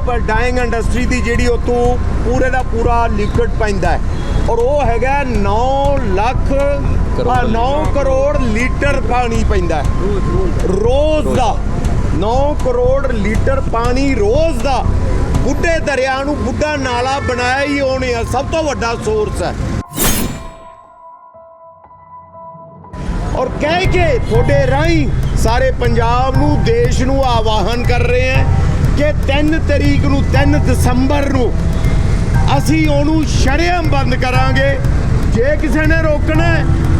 ਤੋਂ dying industry ਦੀ ਜਿਹੜੀ ਉਤੋਂ ਪੂਰੇ ਦਾ ਪੂਰਾ ਲਿਕਵਿਡ ਪੈਂਦਾ ਹੈ। ਔਰ ਉਹ ਹੈਗਾ 9 ਲੱਖ 9 ਕਰੋੜ ਲੀਟਰ ਪਾਣੀ ਪੈਂਦਾ ਰੋਜ਼ ਦਾ 9 ਕਰੋੜ ਲੀਟਰ ਪਾਣੀ ਰੋਜ਼ ਦਾ ਬੁੱਢੇ ਦਰਿਆ ਨੂੰ ਬੁੱਢਾ ਨਾਲਾ ਬਣਾਇਆ ਹੀ ਉਹਨੇ ਆ ਸਭ ਤੋਂ ਵੱਡਾ ਸੋਰਸ ਹੈ। ਔਰ ਕਹਿ ਕੇ ਤੁਹਾਡੇ ਰਾਹੀਂ ਸਾਰੇ ਪੰਜਾਬ ਨੂੰ ਦੇਸ਼ ਨੂੰ ਆਵਾਹਨ ਕਰ ਰਹੇ ਹਾਂ। ਕਿ 3 ਤਰੀਕ ਨੂੰ 3 ਦਸੰਬਰ ਨੂੰ ਅਸੀਂ ਉਹਨੂੰ ਸ਼ਰੇਆਮ ਬੰਦ ਕਰਾਂਗੇ, ਜੇ ਕਿਸੇ ਨੇ ਰੋਕਣਾ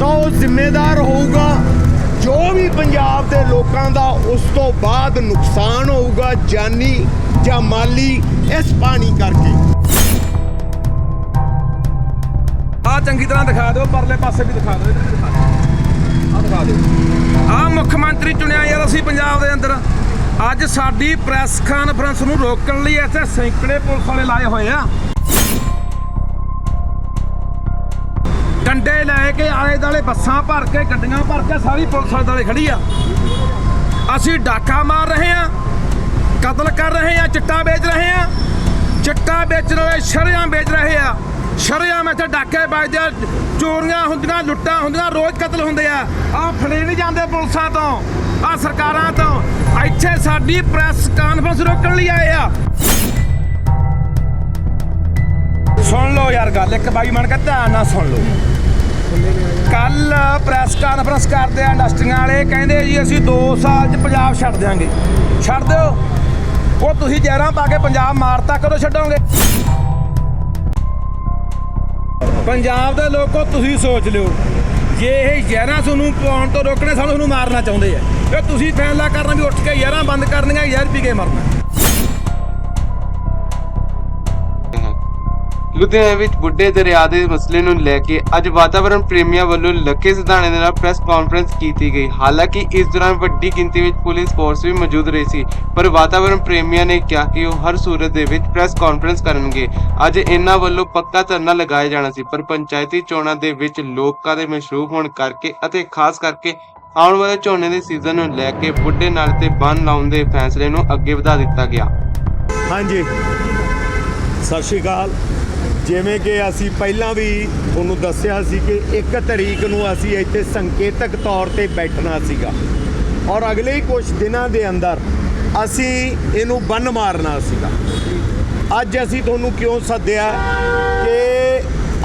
ਤਾਂ ਉਹ ਜ਼ਿੰਮੇਦਾਰ ਹੋਊਗਾ। ਜੋ ਵੀ ਪੰਜਾਬ ਦੇ ਲੋਕਾਂ ਦਾ ਉਸ ਤੋਂ ਬਾਅਦ ਨੁਕਸਾਨ ਹੋਊਗਾ, ਜਾਨੀ ਜਾਂ ਮਾਲੀ, ਇਸ ਪਾਣੀ ਕਰਕੇ। ਆ ਚੰਗੀ ਤਰ੍ਹਾਂ ਦਿਖਾ ਦਿਓ, ਪਰਲੇ ਪਾਸੇ ਵੀ ਦਿਖਾ ਦਿਓ, ਇੱਧਰ ਵੀ ਦਿਖਾ ਦਿਓ। ਆ ਦਿਖਾ ਦਿਓ। ਆ ਮੁੱਖ ਮੰਤਰੀ ਚੁਣਿਆ ਯਾਰ ਅਸੀਂ ਪੰਜਾਬ ਦੇ ਅੰਦਰ। ਅੱਜ ਸਾਡੀ ਪ੍ਰੈਸ ਕਾਨਫਰੰਸ ਨੂੰ ਰੋਕਣ ਲਈ ਇੱਥੇ ਸੈਂਕੜੇ ਪੁਲਿਸ ਵਾਲੇ ਲਾਏ ਹੋਏ ਆ। ਡੰਡੇ ਲੈ ਕੇ ਆਲੇ ਦਾਲੇ ਬੱਸਾਂ ਭਰ ਕੇ, ਗੱਡੀਆਂ ਭਰ ਕੇ ਸਾਰੀ ਪੁਲਿਸ ਵਾਲੇ ਦਾਲੇ ਖੜੀ ਆ। ਅਸੀਂ ਡਾਕਾ ਮਾਰ ਰਹੇ ਆ, ਕਤਲ ਕਰ ਰਹੇ ਆ, ਚਿੱਟਾ ਵੇਚ ਰਹੇ ਆ। ਚਿੱਟਾ ਵੇਚਣ ਵਾਲੇ ਸ਼ਰਿਆਂ ਵੇਚ ਰਹੇ ਆ। ਸ਼ਰੇਆਮ ਇੱਥੇ ਡਾਕੇ ਵੱਜਦੇ ਆ, ਚੋਰੀਆਂ ਹੁੰਦੀਆਂ, ਲੁੱਟਾਂ ਹੁੰਦੀਆਂ, ਰੋਜ਼ ਕਤਲ ਹੁੰਦੇ ਆ। ਆ ਫੜੇ ਨਹੀਂ ਜਾਂਦੇ ਪੁਲਿਸਾਂ ਤੋਂ ਆ ਸਰਕਾਰਾਂ ਤੋਂ। ਇੱਥੇ ਸਾਡੀ ਪ੍ਰੈਸ ਕਾਨਫਰੰਸ ਰੋਕਣ ਲਈ ਆਏ ਆ। ਸੁਣ ਲਓ ਯਾਰ ਗੱਲ, ਇੱਕ ਬਾਈ ਮਨ ਕੇ ਧਿਆਨ ਨਾਲ ਸੁਣ ਲਓ। ਕੱਲ ਪ੍ਰੈਸ ਕਾਨਫਰੰਸ ਕਰਦੇ ਆ ਇੰਡਸਟਰੀਆਂ ਵਾਲੇ, ਕਹਿੰਦੇ ਜੀ ਅਸੀਂ 2 ਸਾਲ 'ਚ ਪੰਜਾਬ ਛੱਡ ਦਿਆਂਗੇ। ਛੱਡ ਦਿਓ। ਉਹ ਤੁਸੀਂ ਜ਼ਹਿਰਾਂ ਪਾ ਕੇ ਪੰਜਾਬ ਮਾਰਤਾ, ਕਦੋਂ ਛੱਡੋਗੇ? ਪੰਜਾਬ ਦੇ ਲੋਕੋ, ਤੁਸੀਂ ਸੋਚ ਲਿਓ। ਜੇ ਇਹ ਜ਼ਹਿਰਾਂ ਤੁਹਾਨੂੰ ਪਾਉਣ ਤੋਂ ਰੋਕਣਾ, ਸਾਨੂੰ ਤੁਹਾਨੂੰ ਮਾਰਨਾ ਚਾਹੁੰਦੇ ਆ। ਇਹ ਤੁਸੀਂ ਫੈਸਲਾ ਕਰਨਾ ਵੀ ਉੱਠ ਕੇ ਜ਼ਹਿਰਾਂ ਬੰਦ ਕਰਨੀਆਂ, ਜ਼ਹਿਰ ਪੀ ਕੇ ਮਰਨਾ। ਲੁਧਿਆਣਾ ਵਿੱਚ ਬੁੱਢੇ ਦਰਿਆ ਦੇ ਮਸਲੇ ਨੂੰ ਲੈ ਕੇ ਅੱਜ ਵਾਤਾਵਰਣ ਪ੍ਰੇਮੀਆਂ ਵੱਲੋਂ ਲੱਖੇ ਸਿਧਾਣੇ ਦੇ ਨਾਲ ਪ੍ਰੈਸ ਕਾਨਫਰੰਸ ਕੀਤੀ ਗਈ। ਹਾਲਾਂਕਿ ਇਸ ਦੌਰਾਨ ਵੱਡੀ ਗਿਣਤੀ ਵਿੱਚ ਪੁਲਿਸ ਫੋਰਸ ਵੀ ਮੌਜੂਦ ਰਹੀ ਸੀ, ਪਰ ਵਾਤਾਵਰਣ ਪ੍ਰੇਮੀਆਂ ਨੇ ਕਿਹਾ ਕਿ ਉਹ ਹਰ ਸੂਰਤ ਦੇ ਵਿੱਚ ਪ੍ਰੈਸ ਕਾਨਫਰੰਸ ਕਰਨਗੇ। ਅੱਜ ਇਹਨਾਂ ਵੱਲੋਂ ਪੱਕਾ ਧਰਨਾ ਲਗਾਇਆ ਜਾਣਾ ਸੀ, ਪਰ ਪੰਚਾਇਤੀ ਚੋਣਾਂ ਦੇ ਵਿੱਚ ਲੋਕਾਂ ਦੇ ਮਸ਼ਰੂਫ ਹੋਣ ਕਰਕੇ ਅਤੇ ਖਾਸ ਕਰਕੇ ਆਉਣ ਵਾਲੇ ਝੋਨੇ ਦੇ ਸੀਜ਼ਨ ਨੂੰ ਲੈ ਕੇ ਬੁੱਢੇ ਨਾਲ ਤੇ ਬੰਨ ਲਾਉਣ ਦੇ ਫੈਸਲੇ ਨੂੰ ਅੱਗੇ ਵਧਾ ਦਿੱਤਾ ਗਿਆ। ਹਾਂਜੀ। ਸਤਿ ਸ਼੍ਰੀ ਅਕਾਲ। ਜਿਵੇਂ ਕਿ ਅਸੀਂ ਪਹਿਲਾਂ ਵੀ ਤੁਹਾਨੂੰ ਦੱਸਿਆ ਸੀ ਕਿ 1 ਤਰੀਕ ਨੂੰ ਅਸੀਂ ਇੱਥੇ ਸੰਕੇਤਕ ਤੌਰ ਤੇ ਬੈਠਣਾ ਸੀਗਾ। ਔਰ ਅਗਲੇ ਹੀ ਕੁਝ ਦਿਨਾਂ ਦੇ ਅੰਦਰ ਅਸੀਂ ਇਹਨੂੰ ਬੰਨ ਮਾਰਨਾ ਸੀਗਾ। ਅੱਜ ਅਸੀਂ ਤੁਹਾਨੂੰ ਕਿਉਂ ਸੱਦਿਆ ਕਿ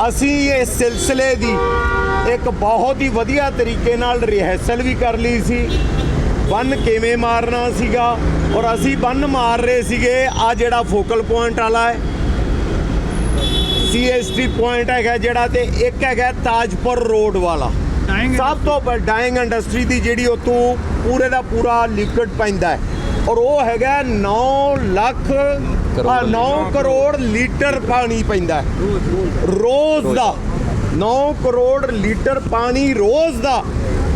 ਅਸੀਂ ਇਸ ਸਿਲਸਿਲੇ ਦੀ ਇੱਕ ਬਹੁਤ ਹੀ ਵਧੀਆ ਤਰੀਕੇ ਨਾਲ ਰਿਹਰਸਲ ਵੀ ਕਰ ਲਈ ਸੀ। ਬੰਨ ਕਿਵੇਂ ਮਾਰਨਾ ਸੀਗਾ? ਔਰ ਅਸੀਂ ਬੰਨ ਮਾਰ ਰਹੇ ਸੀਗੇ ਆ ਜਿਹੜਾ ਫੋਕਲ ਪੁਆਇੰਟ ਵਾਲਾ ਹੈ ਸੀਐਸਟੀ ਪੁਆਇੰਟ ਹੈਗਾ ਜਿਹੜਾ ਤੇ ਇੱਕ ਹੈਗਾ ਤਾਜਪੁਰ ਰੋਡ ਵਾਲਾ। ਸਭ ਤੋਂ ਵੱਡਾ ਡਾਈਂਗ ਇੰਡਸਟਰੀ ਦੀ ਜਿਹੜੀ ਉਤੋਂ ਪੂਰੇ ਦਾ ਪੂਰਾ ਲਿਕਵਿਡ ਪੈਂਦਾ ਹੈ। ਔਰ ਉਹ ਹੈਗਾ 9 ਲੱਖ 9 ਕਰੋੜ ਲੀਟਰ ਪਾਣੀ ਪੈਂਦਾ ਹੈ। ਰੋਜ਼ ਦਾ। 9 ਕਰੋੜ ਲੀਟਰ ਪਾਣੀ ਰੋਜ਼ ਦਾ।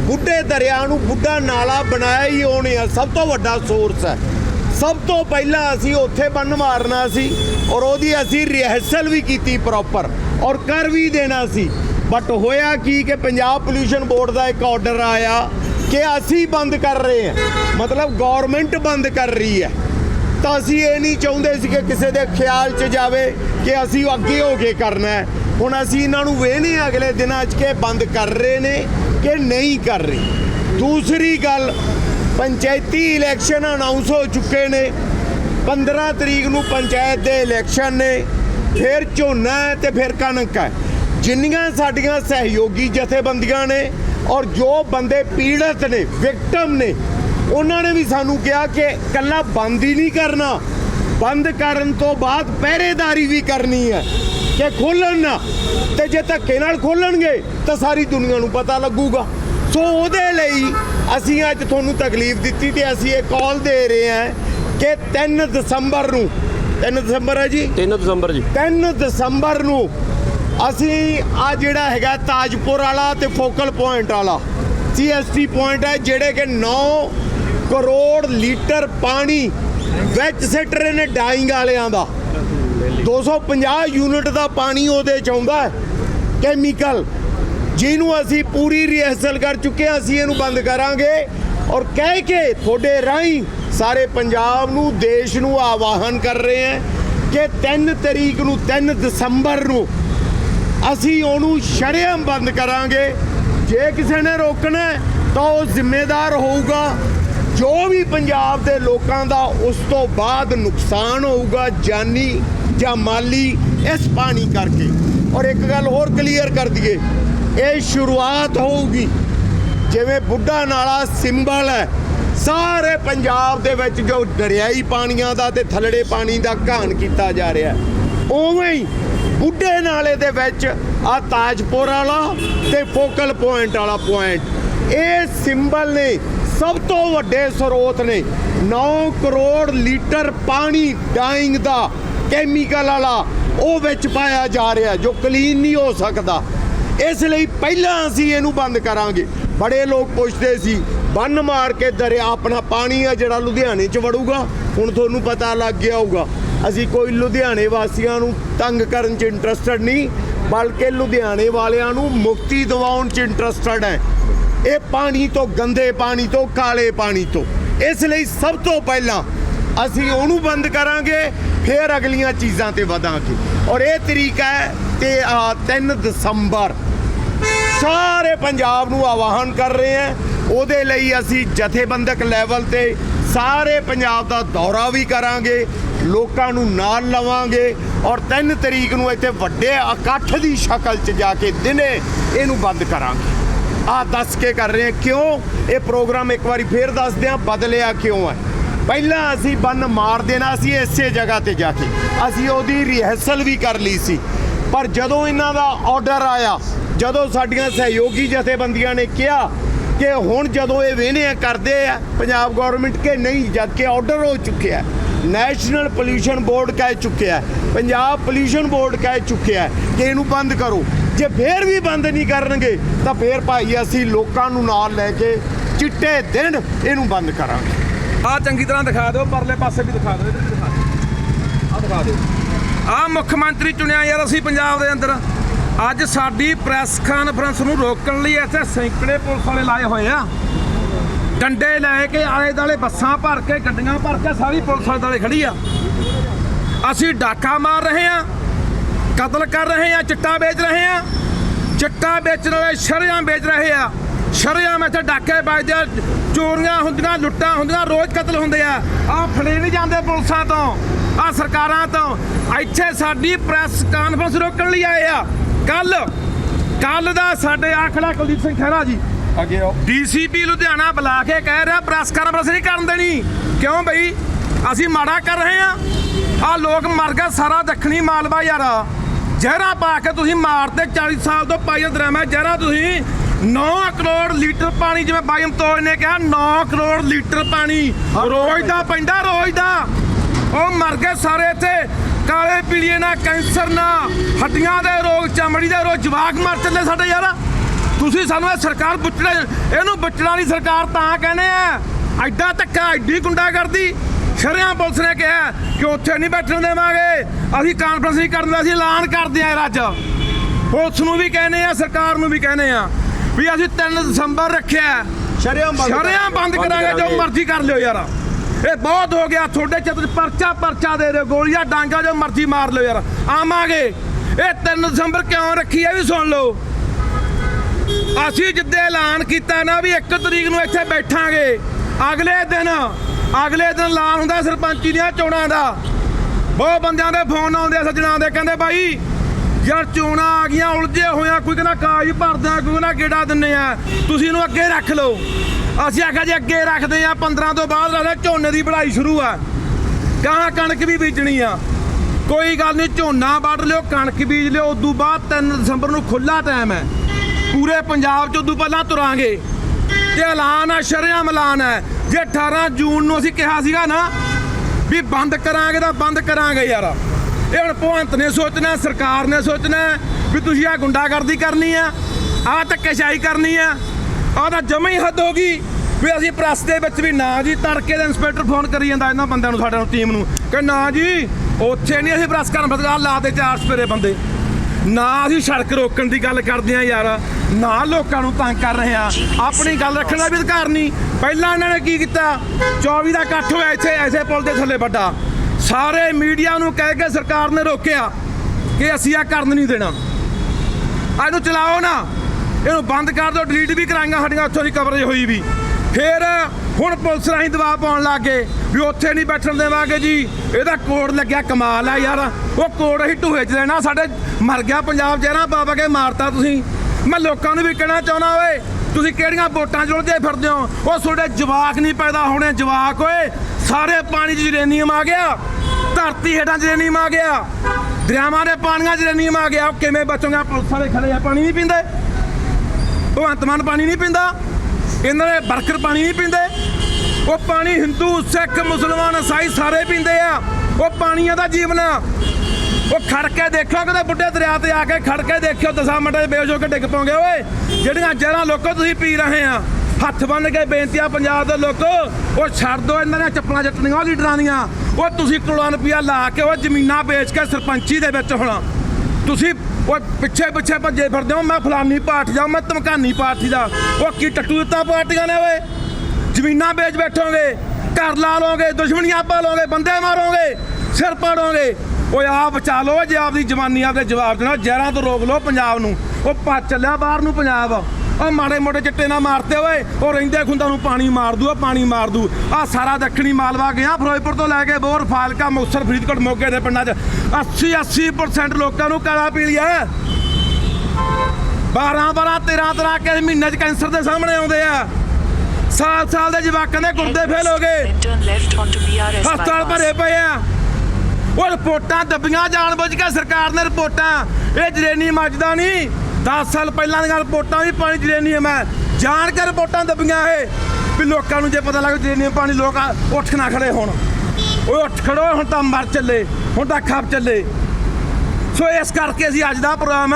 ਬੁੱਢੇ ਦਰਿਆ ਨੂੰ ਬੁੱਢਾ ਨਾਲਾ ਬਣਾਇਆ ਹੀ ਉਹਨੇ ਆ ਸਭ ਤੋਂ ਵੱਡਾ ਸੋਰਸ ਹੈ। ਸਭ ਤੋਂ ਪਹਿਲਾਂ ਅਸੀਂ ਉੱਥੇ ਬੰਨ ਮਾਰਨਾ ਸੀ ਔਰ ਉਹਦੀ ਅਸੀਂ ਰਿਹਰਸਲ ਵੀ ਕੀਤੀ ਪ੍ਰੋਪਰ ਔਰ ਕਰ ਵੀ ਦੇਣਾ ਸੀ। ਬਟ ਹੋਇਆ ਕੀ ਕਿ ਪੰਜਾਬ ਪੋਲੂਸ਼ਨ ਬੋਰਡ ਦਾ ਇੱਕ ਆਰਡਰ ਆਇਆ ਕਿ ਅਸੀਂ ਬੰਦ ਕਰ ਰਹੇ ਹਾਂ। ਮਤਲਬ ਗਵਰਨਮੈਂਟ ਬੰਦ ਕਰ ਰਹੀ ਹੈ। ਤਾਂ ਅਸੀਂ ਇਹ ਨਹੀਂ ਚਾਹੁੰਦੇ ਸੀ ਕਿ ਕਿਸੇ ਦੇ ਖਿਆਲ 'ਚ ਜਾਵੇ ਕਿ ਅਸੀਂ ਅੱਗੇ ਹੋ ਕੇ ਕਰਨਾ ਹੈ। ਹੁਣ ਅਸੀਂ ਇਹਨਾਂ ਨੂੰ ਵੇਹਨੇ ਅਗਲੇ ਦਿਨਾਂ 'ਚ ਕਿ ਬੰਦ ਕਰ ਰਹੇ ਨੇ ਕਿ ਨਹੀਂ ਕਰ ਰਹੇ। ਦੂਸਰੀ ਗੱਲ ਪੰਚਾਇਤੀ ਇਲੈਕਸ਼ਨ ਅਨਾਉਂਸ ਹੋ ਚੁੱਕੇ ਨੇ। 15 ਤਰੀਕ ਨੂੰ ਪੰਚਾਇਤ ਦੇ ਇਲੈਕਸ਼ਨ ਨੇ। ਫਿਰ ਝੋਨਾ ਹੈ ਤੇ ਫਿਰ ਕਣਕ ਹੈ। ਜਿੰਨੀਆਂ ਸਾਡੀਆਂ ਸਹਿਯੋਗੀ ਜਥੇਬੰਦੀਆਂ ਨੇ ਔਰ ਜੋ ਬੰਦੇ ਪੀੜਤ ਨੇ, ਵਿਕਟਮ ਨੇ, ਉਹਨਾਂ ਨੇ ਵੀ ਸਾਨੂੰ ਕਿਹਾ ਕਿ ਕੱਲਾ ਬੰਦ ਹੀ ਨਹੀਂ ਕਰਨਾ। ਬੰਦ ਕਰਨ ਤੋਂ ਬਾਅਦ ਪਹਿਰੇਦਾਰੀ ਵੀ ਕਰਨੀ ਹੈ ਕਿ ਖੋਲਣ ਨਾ। ਤੇ ਜੇ ਧੱਕੇ ਨਾਲ ਖੋਲਣਗੇ ਤਾਂ ਸਾਰੀ ਦੁਨੀਆ ਨੂੰ ਪਤਾ ਲੱਗੂਗਾ। ਸੋ ਉਹਦੇ ਲਈ ਅਸੀਂ ਅੱਜ ਤੁਹਾਨੂੰ ਤਕਲੀਫ ਦਿੱਤੀ ਤੇ ਅਸੀਂ ਇਹ ਕਾਲ ਦੇ ਰਹੇ ਹਾਂ ਕਿ 3 ਦਸੰਬਰ ਨੂੰ 3 ਦਸੰਬਰ ਹੈ ਜੀ? 3 ਦਸੰਬਰ ਜੀ। 3 ਦਸੰਬਰ ਨੂੰ ਅਸੀਂ ਆ ਜਿਹੜਾ ਹੈਗਾ ਤਾਜਪੁਰ ਵਾਲਾ ਤੇ ਫੋਕਲ ਪੁਆਇੰਟ ਵਾਲਾ ਸੀਐਸਟੀ ਪੁਆਇੰਟ ਹੈ ਜਿਹੜੇ ਕਿ 9 ਕਰੋੜ ਲੀਟਰ ਪਾਣੀ ਵਿੱਚ ਸਿੱਟ ਰਹੇ ਨੇ ਡਾਈਂਗ ਵਾਲਿਆਂ ਦਾ। 250 ਯੂਨਿਟ ਦਾ ਪਾਣੀ ਉਹਦੇ ਚ ਆਉਂਦਾ ਹੈ ਕੈਮੀਕਲ ਜਿਹਨੂੰ ਅਸੀਂ ਪੂਰੀ ਰਿਹਰਸਲ ਕਰ ਚੁੱਕੇ ਹਾਂ, ਅਸੀਂ ਇਹਨੂੰ ਬੰਦ ਕਰਾਂਗੇ। ਔਰ ਕਹਿ ਕੇ ਤੁਹਾਡੇ ਰਾਹੀਂ ਸਾਰੇ ਪੰਜਾਬ ਨੂੰ, ਦੇਸ਼ ਨੂੰ ਆਵਾਹਨ ਕਰ ਰਹੇ ਹਾਂ ਕਿ 3 ਤਰੀਕ ਨੂੰ 3 ਦਸੰਬਰ ਨੂੰ ਅਸੀਂ ਉਹਨੂੰ ਸ਼ਰੇਆਮ ਬੰਦ ਕਰਾਂਗੇ। ਜੇ ਕਿਸੇ ਨੇ ਰੋਕਣਾ ਤਾਂ ਉਹ ਜ਼ਿੰਮੇਦਾਰ ਹੋਊਗਾ। ਜੋ ਵੀ ਪੰਜਾਬ ਦੇ ਲੋਕਾਂ ਦਾ ਉਸ ਤੋਂ ਬਾਅਦ ਨੁਕਸਾਨ ਹੋਊਗਾ, ਜਾਨੀ ਜਾਂ ਮਾਲੀ, ਇਸ ਪਾਣੀ ਕਰਕੇ। ਔਰ ਇੱਕ ਗੱਲ ਹੋਰ ਕਲੀਅਰ ਕਰ ਦਈਏ ਇਹ ਸ਼ੁਰੂਆਤ ਹੋਊਗੀ। ਜਿਵੇਂ ਬੁੱਢਾ ਨਾਲਾ ਸਿੰਬਲ ਹੈ, ਸਾਰੇ ਪੰਜਾਬ ਦੇ ਵਿੱਚ ਜੋ ਦਰਿਆਈ ਪਾਣੀਆਂ ਦਾ ਤੇ ਥੱਲੜੇ ਪਾਣੀ ਦਾ ਘਾਣ ਕੀਤਾ ਜਾ ਰਿਹਾ ਉਵੇਂ ਹੀ ਬੁੱਢੇ ਨਾਲੇ ਦੇ ਵਿੱਚ ਆ ਤਾਜਪੁਰ ਵਾਲਾ ਤੇ ਫੋਕਲ ਪੁਆਇੰਟ ਵਾਲਾ ਪੁਆਇੰਟ। ਇਹ ਸਿੰਬਲ ਨੇ, ਸਭ ਤੋਂ ਵੱਡੇ ਸਰੋਤ ਨੇ। 9 ਕਰੋੜ ਲੀਟਰ ਪਾਣੀ ਡਾਈਂਗ ਦਾ ਕੈਮੀਕਲ ਵਾਲਾ ਉਹ ਵਿੱਚ ਪਾਇਆ ਜਾ ਰਿਹਾ, ਜੋ ਕਲੀਨ ਨਹੀਂ ਹੋ ਸਕਦਾ। ਇਸ ਲਈ ਪਹਿਲਾਂ ਅਸੀਂ ਇਹਨੂੰ ਬੰਦ ਕਰਾਂਗੇ। ਬੜੇ ਲੋਕ ਪੁੱਛਦੇ ਸੀ, ਬੰਨ ਮਾਰ ਕੇ ਦਰਿਆ ਆਪਣਾ ਪਾਣੀ ਆ ਜਿਹੜਾ ਲੁਧਿਆਣੇ 'ਚ ਵੜੂਗਾ, ਹੁਣ ਤੁਹਾਨੂੰ ਪਤਾ ਲੱਗ ਗਿਆ ਹੋਊਗਾ। ਅਸੀਂ ਕੋਈ ਲੁਧਿਆਣੇ ਵਾਸੀਆਂ ਨੂੰ ਤੰਗ ਕਰਨ 'ਚ ਇੰਟਰਸਟਡ ਨਹੀਂ, ਬਲਕਿ ਲੁਧਿਆਣੇ ਵਾਲਿਆਂ ਨੂੰ ਮੁਕਤੀ ਦਿਵਾਉਣ 'ਚ ਇੰਟਰਸਟਡ ਹੈ। ਇਹ ਪਾਣੀ ਤੋਂ, ਗੰਦੇ ਪਾਣੀ ਤੋਂ, ਕਾਲੇ ਪਾਣੀ ਤੋਂ। ਇਸ ਲਈ ਸਭ ਤੋਂ ਪਹਿਲਾਂ ਅਸੀਂ ਉਹਨੂੰ ਬੰਦ ਕਰਾਂਗੇ, ਫਿਰ ਅਗਲੀਆਂ ਚੀਜ਼ਾਂ ਤੇ ਵਧਾਂਗੇ। ਔਰ ਇਹ ਤਰੀਕਾ ਹੈ ਤੇ 3 ਦਸੰਬਰ ਸਾਰੇ ਪੰਜਾਬ ਨੂੰ ਆਵਾਹਨ ਕਰ ਰਹੇ ਹਾਂ। ਉਹਦੇ ਲਈ ਅਸੀਂ ਜਥੇਬੰਦਕ ਲੈਵਲ ਤੇ ਸਾਰੇ ਪੰਜਾਬ ਦਾ ਦੌਰਾ ਵੀ ਕਰਾਂਗੇ, ਲੋਕਾਂ ਨੂੰ ਨਾਲ ਲਵਾਂਗੇ ਔਰ 3 ਤਰੀਕ ਨੂੰ ਇੱਥੇ ਵੱਡੇ ਇਕੱਠ ਦੀ ਸ਼ਕਲ 'ਚ ਜਾ ਕੇ ਦਿਨੇ ਇਹਨੂੰ ਬੰਦ ਕਰਾਂਗੇ। ਆ ਦੱਸ ਕੇ ਕਰ ਰਹੇ ਹਾਂ। ਕਿਉਂ? ਇਹ ਪ੍ਰੋਗਰਾਮ ਇੱਕ ਵਾਰੀ ਫੇਰ ਦੱਸ ਦਿਆਂ ਬਦਲਿਆ ਕਿਉਂ ਹੈ? ਪਹਿਲਾਂ ਅਸੀਂ ਬੰਨ ਮਾਰ ਦੇਣਾ ਸੀ, ਇਸੇ ਜਗ੍ਹਾ ਤੇ ਜਾ ਕੇ। ਅਸੀਂ ਉਹਦੀ ਰਿਹਰਸਲ ਵੀ ਕਰ ਲਈ ਸੀ। ਪਰ ਜਦੋਂ ਇਹਨਾਂ ਦਾ ਆਰਡਰ ਆਇਆ, ਜਦੋਂ ਸਾਡੀਆਂ ਸਹਿਯੋਗੀ ਜਥੇਬੰਦੀਆਂ ਨੇ ਕਿਹਾ ਕਿ ਹੁਣ ਜਦੋਂ ਇਹ ਵੇਹਨੇ ਕਰਦੇ ਆ, ਪੰਜਾਬ ਗਵਰਨਮੈਂਟ ਕੇ ਨਹੀਂ ਜਦ ਕਿ ਆਰਡਰ ਹੋ ਚੁੱਕਿਆ ਨੈਸ਼ਨਲ ਪੋਲੂਸ਼ਨ ਬੋਰਡ ਕਹਿ ਚੁੱਕਿਆ ਪੰਜਾਬ ਪੋਲੂਸ਼ਨ ਬੋਰਡ ਕਹਿ ਚੁੱਕਿਆ ਕਿ ਇਹਨੂੰ ਬੰਦ ਕਰੋ। ਜੇ ਫੇਰ ਵੀ ਬੰਦ ਨਹੀਂ ਕਰਨਗੇ, ਤਾਂ ਫੇਰ ਭਾਈ ਅਸੀਂ ਲੋਕਾਂ ਨੂੰ ਨਾਲ ਲੈ ਕੇ ਚਿੱਟੇ ਦਿਨ ਇਹਨੂੰ ਬੰਦ ਕਰਾਂਗੇ। ਆ ਚੰਗੀ ਤਰ੍ਹਾਂ ਦਿਖਾ ਦਿਓ, ਪਰਲੇ ਪਾਸੇ ਵੀ ਦਿਖਾ ਦਿਓ ਇੱਧਰ ਵੀ ਦਿਖਾ ਦਿਓ। ਆ ਦਿਖਾ ਦਿਓ। ਆ ਮੁੱਖ ਮੰਤਰੀ ਚੁਣਿਆ ਯਾਰ ਅਸੀਂ ਪੰਜਾਬ ਦੇ ਅੰਦਰ। ਅੱਜ ਸਾਡੀ ਪ੍ਰੈਸ ਕਾਨਫਰੰਸ ਨੂੰ ਰੋਕਣ ਲਈ ਇੱਥੇ ਸੈਂਕੜੇ ਪੁਲਿਸ ਵਾਲੇ ਲਾਏ ਹੋਏ ਆ। ਡੰਡੇ ਲੈ ਕੇ ਆਲੇ ਦਾਲੇ ਬੱਸਾਂ ਭਰ ਕੇ, ਗੱਡੀਆਂ ਭਰ ਕੇ ਸਾਰੀ ਪੁਲਿਸ ਵਾਲੇ ਦਾਲੇ ਖੜੀ ਆ। ਅਸੀਂ ਡਾਕਾ ਮਾਰ ਰਹੇ ਆ, ਕਤਲ ਕਰ ਰਹੇ ਆ, ਚਿੱਟਾ ਵੇਚ ਰਹੇ ਆ। ਚਿੱਟਾ ਵੇਚਣ ਵਾਲੇ ਸ਼ਰੇਆਮ ਵੇਚ ਰਹੇ ਆ। ਸ਼ਰੇਆਮ ਇੱਥੇ ਡਾਕੇ ਵੱਜਦੇ ਆ ਚੋਰੀਆਂ ਹੁੰਦੀਆਂ ਲੁੱਟਾਂ ਹੁੰਦੀਆਂ ਰੋਜ਼ ਕਤਲ ਹੁੰਦੇ ਆ। ਆ ਫੜੇ ਨਹੀਂ ਜਾਂਦੇ ਪੁਲਿਸਾਂ ਤੋਂ ਆ ਸਰਕਾਰਾਂ ਤੋਂ। ਇੱਥੇ ਸਾਡੀ ਪ੍ਰੈਸ ਕਾਨਫਰੰਸ ਰੋਕਣ ਲਈ ਆਏ ਆ। ਕੱਲ ਕੱਲ ਦਾ ਸਾਡੇ ਆਖੜਾ ਕੁਲਦੀਪ ਸਿੰਘ ਖਹਿਰਾ ਜੀ। ਅੱਗੇ ਆਓ। ਡੀਸੀਪੀ ਲੁਧਿਆਣਾ ਬੁਲਾ ਕੇ ਕਹਿ ਰਿਹਾ ਪ੍ਰੈਸ ਕਾਨਫਰੰਸ ਨਹੀਂ ਕਰਨ ਦੇਣੀ। ਕਿਉਂ ਬਈ? ਅਸੀਂ ਮਾੜਾ ਕਰ ਰਹੇ ਆ। ਆ ਲੋਕ ਮਰ ਗਏ ਸਾਰਾ ਦੱਖਣੀ ਮਾਲਵਾ ਯਾਰ। ਜ਼ਹਿਰਾ ਪਾ ਕੇ ਤੁਸੀਂ ਮਾਰਦੇ 40 ਸਾਲ ਤੋਂ ਪਾਈ ਜਾਂਦੇ ਰਹੇ ਮੈਂ ਜ਼ਹਿਰਾ ਤੁਸੀਂ 9 ਕਰੋੜ ਲੀਟਰ ਪਾਣੀ ਜਿਵੇਂ ਬਾਈਮ ਤੋਜ ਨੇ ਕਿਹਾ 9 ਕਰੋੜ ਲੀਟਰ ਪਾਣੀ। ਰੋਜ਼ ਦਾ ਪੈਂਦਾ, ਰੋਜ਼ ਦਾ। ਉਹ ਮਰ ਗਏ ਸਾਰੇ ਇੱਥੇ। ਕਾਲੇ, ਪੀਲੀਏ ਨਾਲ ਕੈਂਸਰ ਨਾਲ ਹੱਡੀਆਂ ਦੇ ਰੋਗ, ਚਮੜੀ ਦੇ ਰੋਗ, ਜਵਾਕ ਮਰ ਚੱਲੇ ਸਾਡੇ ਯਾਰ। ਤੁਸੀਂ ਸਾਨੂੰ ਇਹ ਸਰਕਾਰ ਬੁੱਚੜਾ ਇਹਨੂੰ ਬੁੱਚੜਾ ਨਹੀਂ ਸਰਕਾਰ ਤਾਂ ਕਹਿੰਦੇ ਆ। ਐਡਾ ਧੱਕਾ, ਐਡੀ ਗੁੰਡਾ ਕਰਦੀ ਸ਼ਰਿਆਂ ਪੁਲਿਸ ਨੇ ਕਿਹਾ ਕਿ ਉੱਥੇ ਨਹੀਂ ਬੈਠਣ ਦੇਵਾਂਗੇ। ਅਸੀਂ ਕਾਨਫਰੰਸ ਨਹੀਂ ਕਰਨ ਦਾ, ਅਸੀਂ ਐਲਾਨ ਕਰਦੇ ਆਂ ਅੱਜ ਪੁਲਿਸ ਨੂੰ ਵੀ ਕਹਿੰਦੇ ਆ, ਸਰਕਾਰ ਨੂੰ ਵੀ ਕਹਿੰਦੇ ਆ। ਵੀ ਅਸੀਂ 3 ਦਸੰਬਰ ਰੱਖਿਆ ਸ਼ਰੇਆਮ ਬੰਦ ਸ਼ਰਿਆਂ ਬੰਦ ਕਰਾਂਗੇ ਜੋ ਮਰਜ਼ੀ ਕਰ ਲਿਓ ਯਾਰ। ਇਹ ਬਹੁਤ ਹੋ ਗਿਆ ਤੁਹਾਡੇ ਚਿੱਤ 'ਚ ਪਰਚਾ ਪਰਚਾ ਦੇ ਰਹੇ ਹੋ, ਗੋਲੀਆਂ ਡਾਂਗਾ ਜੋ ਮਰਜ਼ੀ ਮਾਰ ਲਿਓ ਯਾਰ। ਆਵਾਂਗੇ। ਇਹ 3 ਦਸੰਬਰ ਕਿਉਂ ਰੱਖੀ ਇਹ ਵੀ ਸੁਣ ਲਓ। ਅਸੀਂ ਜਿੱਦੇ ਐਲਾਨ ਕੀਤਾ ਨਾ ਵੀ 1 ਤਰੀਕ ਨੂੰ ਇੱਥੇ ਬੈਠਾਂਗੇ। ਅਗਲੇ ਦਿਨ ਅਗਲੇ ਦਿਨ ਐਲਾਨ ਹੁੰਦਾ ਸਰਪੰਚੀ ਦੀਆਂ ਚੋਣਾਂ ਦਾ। ਬਹੁਤ ਬੰਦਿਆਂ ਦੇ ਫੋਨ ਆਉਂਦੇ ਸੱਜਣਾ ਦੇ ਕਹਿੰਦੇ ਬਾਈ ਯਾਰ ਚੋਣਾਂ ਆ ਗਈਆਂ, ਉਲਝੇ ਹੋਇਆ ਕੋਈ ਕਹਿੰਦਾ ਕਾਗਜ਼ ਭਰਦਾ ਕੋਈ ਕਹਿੰਦਾ ਗੇੜਾ ਦਿੰਨੇ ਆ। ਤੁਸੀਂ ਇਹਨੂੰ ਅੱਗੇ ਰੱਖ ਲਓ। ਅਸੀਂ ਆਖਿਆ ਜੇ ਅੱਗੇ ਰੱਖਦੇ ਆ 15 ਤੋਂ ਬਾਅਦ ਰੱਖਦੇ ਝੋਨੇ ਦੀ ਬੜਾਈ ਸ਼ੁਰੂ ਆ। ਗਾਂ ਕਣਕ ਵੀ ਬੀਜਣੀ ਆ। ਕੋਈ ਗੱਲ ਨਹੀਂ, ਝੋਨਾ ਵੱਢ ਲਿਓ, ਕਣਕ ਬੀਜ ਲਿਓ, ਉਦੋਂ ਬਾਅਦ 3 ਦਸੰਬਰ ਨੂੰ ਖੁੱਲਾ ਟਾਈਮ ਹੈ। ਪੂਰੇ ਪੰਜਾਬ 'ਚ ਉਦੋਂ ਪਹਿਲਾਂ ਤੁਰਾਂਗੇ। ਤੇ ਐਲਾਨ ਆ, ਸ਼ਰੇਆਮ ਐਲਾਨ ਹੈ। ਜੇ 18 ਜੂਨ ਨੂੰ ਅਸੀਂ ਕਿਹਾ ਸੀਗਾ ਨਾ ਵੀ ਬੰਦ ਕਰਾਂਗੇ ਤਾਂ ਬੰਦ ਕਰਾਂਗੇ ਯਾਰ। ਇਹ ਹੁਣ ਭਗਵੰਤ ਨੇ ਸੋਚਣਾ, ਸਰਕਾਰ ਨੇ ਸੋਚਣਾ ਵੀ ਤੁਸੀਂ ਆ ਗੁੰਡਾਗਰਦੀ ਕਰਨੀ ਆ ਆ ਧੱਕੇਸ਼ਾਹੀ ਕਰਨੀ ਆ, ਆਹ ਤਾਂ ਜਮਾ ਹੀ ਹੱਦ ਹੋ ਗਈ ਵੀ ਅਸੀਂ ਪ੍ਰੈਸ ਦੇ ਵਿੱਚ ਵੀ ਨਾ ਜੀ, ਤੜਕੇ ਦੇ ਇੰਸਪੈਕਟਰ ਫੋਨ ਕਰੀ ਜਾਂਦਾ ਇਹਨਾਂ ਬੰਦਿਆਂ ਨੂੰ, ਸਾਡੇ ਨੂੰ ਟੀਮ ਨੂੰ, ਕਿ ਨਾ ਜੀ, ਉੱਥੇ ਨਹੀਂ ਅਸੀਂ ਪ੍ਰੈਸ ਕਰਨ ਬਦਲਾ ਲਾ ਦੇ ਚਾਰ ਸਪੇਰੇ ਬੰਦੇ। ਨਾ ਅਸੀਂ ਸੜਕ ਰੋਕਣ ਦੀ ਗੱਲ ਕਰਦੇ ਆ ਯਾਰ, ਨਾ ਲੋਕਾਂ ਨੂੰ ਤੰਗ ਕਰ ਰਹੇ ਆ ਆਪਣੀ ਗੱਲ ਰੱਖਣ ਦਾ ਵੀ ਅਧਿਕਾਰ ਨਹੀਂ। ਪਹਿਲਾਂ ਇਹਨਾਂ ਨੇ ਕੀ ਕੀਤਾ? 24 ਦਾ ਇਕੱਠ ਹੋਇਆ ਇੱਥੇ, ਐਸੇ ਪੁਲ ਦੇ ਥੱਲੇ ਵੱਡਾ। ਸਾਰੇ ਮੀਡੀਆ ਨੂੰ ਕਹਿ ਕੇ ਸਰਕਾਰ ਨੇ ਰੋਕਿਆ ਕਿ ਅਸੀਂ ਆ ਕਰਨ ਨਹੀਂ ਦੇਣਾ। ਆ ਇਹਨੂੰ ਚਲਾਓ ਨਾ। ਇਹਨੂੰ ਬੰਦ ਕਰ ਦਿਓ ਡਿਲੀਟ ਵੀ ਕਰਾਈਆਂ ਸਾਡੀਆਂ, ਉੱਥੋਂ ਦੀ ਕਵਰੇਜ ਹੋਈ ਵੀ। ਫਿਰ ਹੁਣ ਪੁਲਿਸ ਰਾਹੀਂ ਦਬਾਅ ਪਾਉਣ ਲੱਗ ਗਏ ਵੀ ਉੱਥੇ ਨਹੀਂ ਬੈਠਣ ਦੇਵਾਂਗੇ ਜੀ। ਇਹਦਾ ਕੋਡ ਲੱਗਿਆ ਕਮਾਲ ਆ ਯਾਰ। ਉਹ ਕੋਡ ਅਸੀਂ ਢੂਹੇ 'ਚ ਲੈਣਾ। ਸਾਡੇ ਮਰ ਗਿਆ ਪੰਜਾਬ ਜਹਿਰਾਂ ਬਾਬਾ ਕੇ ਮਾਰਤਾ ਤੁਸੀਂ। ਮੈਂ ਲੋਕਾਂ ਨੂੰ ਵੀ ਕਹਿਣਾ ਚਾਹੁੰਦਾ ਓਏ ਤੁਸੀਂ ਕਿਹੜੀਆਂ ਵੋਟਾਂ 'ਚ ਉਲਝੇ ਫਿਰਦੇ ਹੋ? ਉਹ ਤੁਹਾਡੇ ਜਵਾਕ ਨਹੀਂ ਪੈਦਾ ਹੋਣੇ, ਜਵਾਕ ਓਏ। ਸਾਰੇ ਪਾਣੀ 'ਚ ਯੂਰੇਨੀਅਮ ਆ ਗਿਆ। ਧਰਤੀ ਹੇਠਾਂ ਯੂਰੇਨੀਅਮ ਆ ਗਿਆ। ਦਰਿਆਵਾਂ ਦੇ ਪਾਣੀਆਂ 'ਚ ਯੂਰੇਨੀਅਮ ਆ ਗਿਆ। ਉਹ ਕਿਵੇਂ ਬਚੋਗੇ? ਪੁਲਿਸ ਵਾਲੇ ਖੜੇ ਆ, ਪਾਣੀ ਨਹੀਂ ਪੀਂਦੇ। ਭਗਵੰਤ ਮਾਨ ਪਾਣੀ ਨਹੀਂ ਪੀਂਦਾ। ਇਹਨਾਂ ਦੇ ਵਰਕਰ ਪਾਣੀ ਨਹੀਂ ਪੀਂਦੇ। ਉਹ ਪਾਣੀ ਹਿੰਦੂ, ਸਿੱਖ, ਮੁਸਲਮਾਨ, ਈਸਾਈ ਸਾਰੇ ਪੀਂਦੇ ਆ। ਉਹ ਪਾਣੀਆਂ ਦਾ ਜੀਵਨ ਉਹ ਖੜ ਕੇ ਦੇਖਿਓ ਕਿਤੇ ਬੁੱਢੇ ਦਰਿਆ ਤੇ ਆ ਕੇ ਖੜ ਕੇ ਦੇਖਿਓ, ਦਸਾਂ ਮਿੰਟਾਂ 'ਚ ਬੇਹੋਸ਼ ਹੋ ਕੇ ਡਿੱਗ ਪਓਗੇ ਓਏ, ਜਿਹੜੀਆਂ ਜ਼ਹਿਰਾਂ ਲੋਕੋ ਤੁਸੀਂ ਪੀ ਰਹੇ ਆ, ਹੱਥ ਬੰਨ ਕੇ ਬੇਨਤੀਆਂ ਪੰਜਾਬ ਦੇ ਲੋਕੋ, ਉਹ ਛੱਡ ਦੋ ਇਹਨਾਂ ਦੀਆਂ ਚੱਪਲਾਂ ਚੱਟਣੀਆਂ ਉਹ ਲੀਡਰਾਂ ਦੀਆਂ। ਉਹ ਤੁਸੀਂ ਕਰੋੜਾਂ ਰੁਪਇਆ ਲਾ ਕੇ ਉਹ ਜ਼ਮੀਨਾਂ ਵੇਚ ਕੇ ਸਰਪੰਚੀ ਦੇ ਵਿੱਚ ਹੋਣਾ। ਤੁਸੀਂ ਉਹ ਪਿੱਛੇ ਪਿੱਛੇ ਭੱਜੇ ਫਿਰਦੇ ਹੋ, ਮੈਂ ਫਲਾਨੀ ਪਾਰਟੀ ਦਾ, ਮੈਂ ਧਮਕਾਨੀ ਪਾਰਟੀ ਦਾ। ਉਹ ਕੀ ਟੱਟੂ ਦਿੱਤਾ ਪਾਰਟੀਆਂ ਨੇ, ਓਏ? ਜ਼ਮੀਨਾਂ ਵੇਚ ਬੈਠੋਗੇ, ਘਰ ਲਾ ਲੋਗੇ ਦੁਸ਼ਮਣੀਆਂ ਪਾ ਲੋਗੇ ਬੰਦੇ ਮਾਰੋਗੇ, ਸਿਰ ਪਾੜੋਗੇ। ਓਏ ਆ ਬਚਾ ਲਓ ਜੇ ਆਪਦੀ ਜਵਾਨੀ ਆਪਦੇ ਜਵਾਬ ਦੇਣਾ ਜ਼ਹਿਰਾਂ ਤੋਂ ਰੋਕ ਲਓ ਪੰਜਾਬ ਨੂੰ। ਉਹ ਪਾ ਚੱਲਿਆ ਬਾਹਰ ਨੂੰ ਪੰਜਾਬ। ਉਹ ਮਾੜੇ ਮੋਟੇ ਚਿੱਟੇ ਨਾ ਮਾਰਤੇ ਓਏ। ਉਹ ਰਹਿੰਦੇ ਖੁੰਦਾਂ ਨੂੰ ਪਾਣੀ ਮਾਰ ਦੂ ਉਹ ਪਾਣੀ ਮਾਰ ਦੂ। ਆ ਸਾਰਾ ਦੱਖਣੀ ਮਾਲਵਾ ਗਿਆ ਫਿਰੋਜ਼ਪੁਰ ਤੋਂ ਲੈ ਕੇ ਬੋਰ ਫਾਲਕਾ ਮੁਕਤਸਰ ਫਰੀਦਕੋਟ ਮੋਗੇ ਦੇ ਪਿੰਡਾਂ 'ਚ। 80 80% ਲੋਕਾਂ ਨੂੰ ਕਾਲਾ ਪੀ ਲਿਆ 12 12 13 13 ਕੇ ਮਹੀਨੇ 'ਚ ਕੈਂਸਰ ਦੇ ਸਾਹਮਣੇ ਆਉਂਦੇ ਆ। ਸਾਲ ਸਾਲ ਦੇ ਜਵਾਕਾਂ ਦੇ ਗੁਰਦੇ ਫੇਲ ਹੋ ਗਏ। ਹਸਪਤਾਲ. ਭਰੇ ਪਏ ਆ। ਉਹ ਰਿਪੋਰਟਾਂ ਦੱਬੀਆਂ ਜਾਣ ਬੁੱਝ ਕੇ ਸਰਕਾਰ ਨੇ ਰਿਪੋਰਟਾਂ। ਇਹ ਜਰੇਨੀ ਮੱਜਦਾ ਨਹੀਂ। 10 ਸਾਲ ਪਹਿਲਾਂ ਦੀਆਂ ਰਿਪੋਰਟਾਂ ਵੀ ਪਾਣੀ ਜਰੇਨੀਅਮ ਹੈ ਜਾਣ ਕੇ ਰਿਪੋਰਟਾਂ ਦੱਬੀਆਂ ਇਹ। ਵੀ ਲੋਕਾਂ ਨੂੰ ਜੇ ਪਤਾ ਲੱਗ ਜਰੇਨੀਅਮ ਪਾਣੀ, ਲੋਕ ਉੱਠ ਨਾ ਖੜੇ ਹੋਣ। ਓਏ ਉੱਠ ਖੜੋ, ਹੁਣ ਤਾਂ ਮਰ ਚੱਲੇ। ਹੁਣ ਤਾਂ ਖੱਪ ਚੱਲੇ। ਸੋ ਇਸ ਕਰਕੇ ਅਸੀਂ ਅੱਜ ਦਾ ਪ੍ਰੋਗਰਾਮ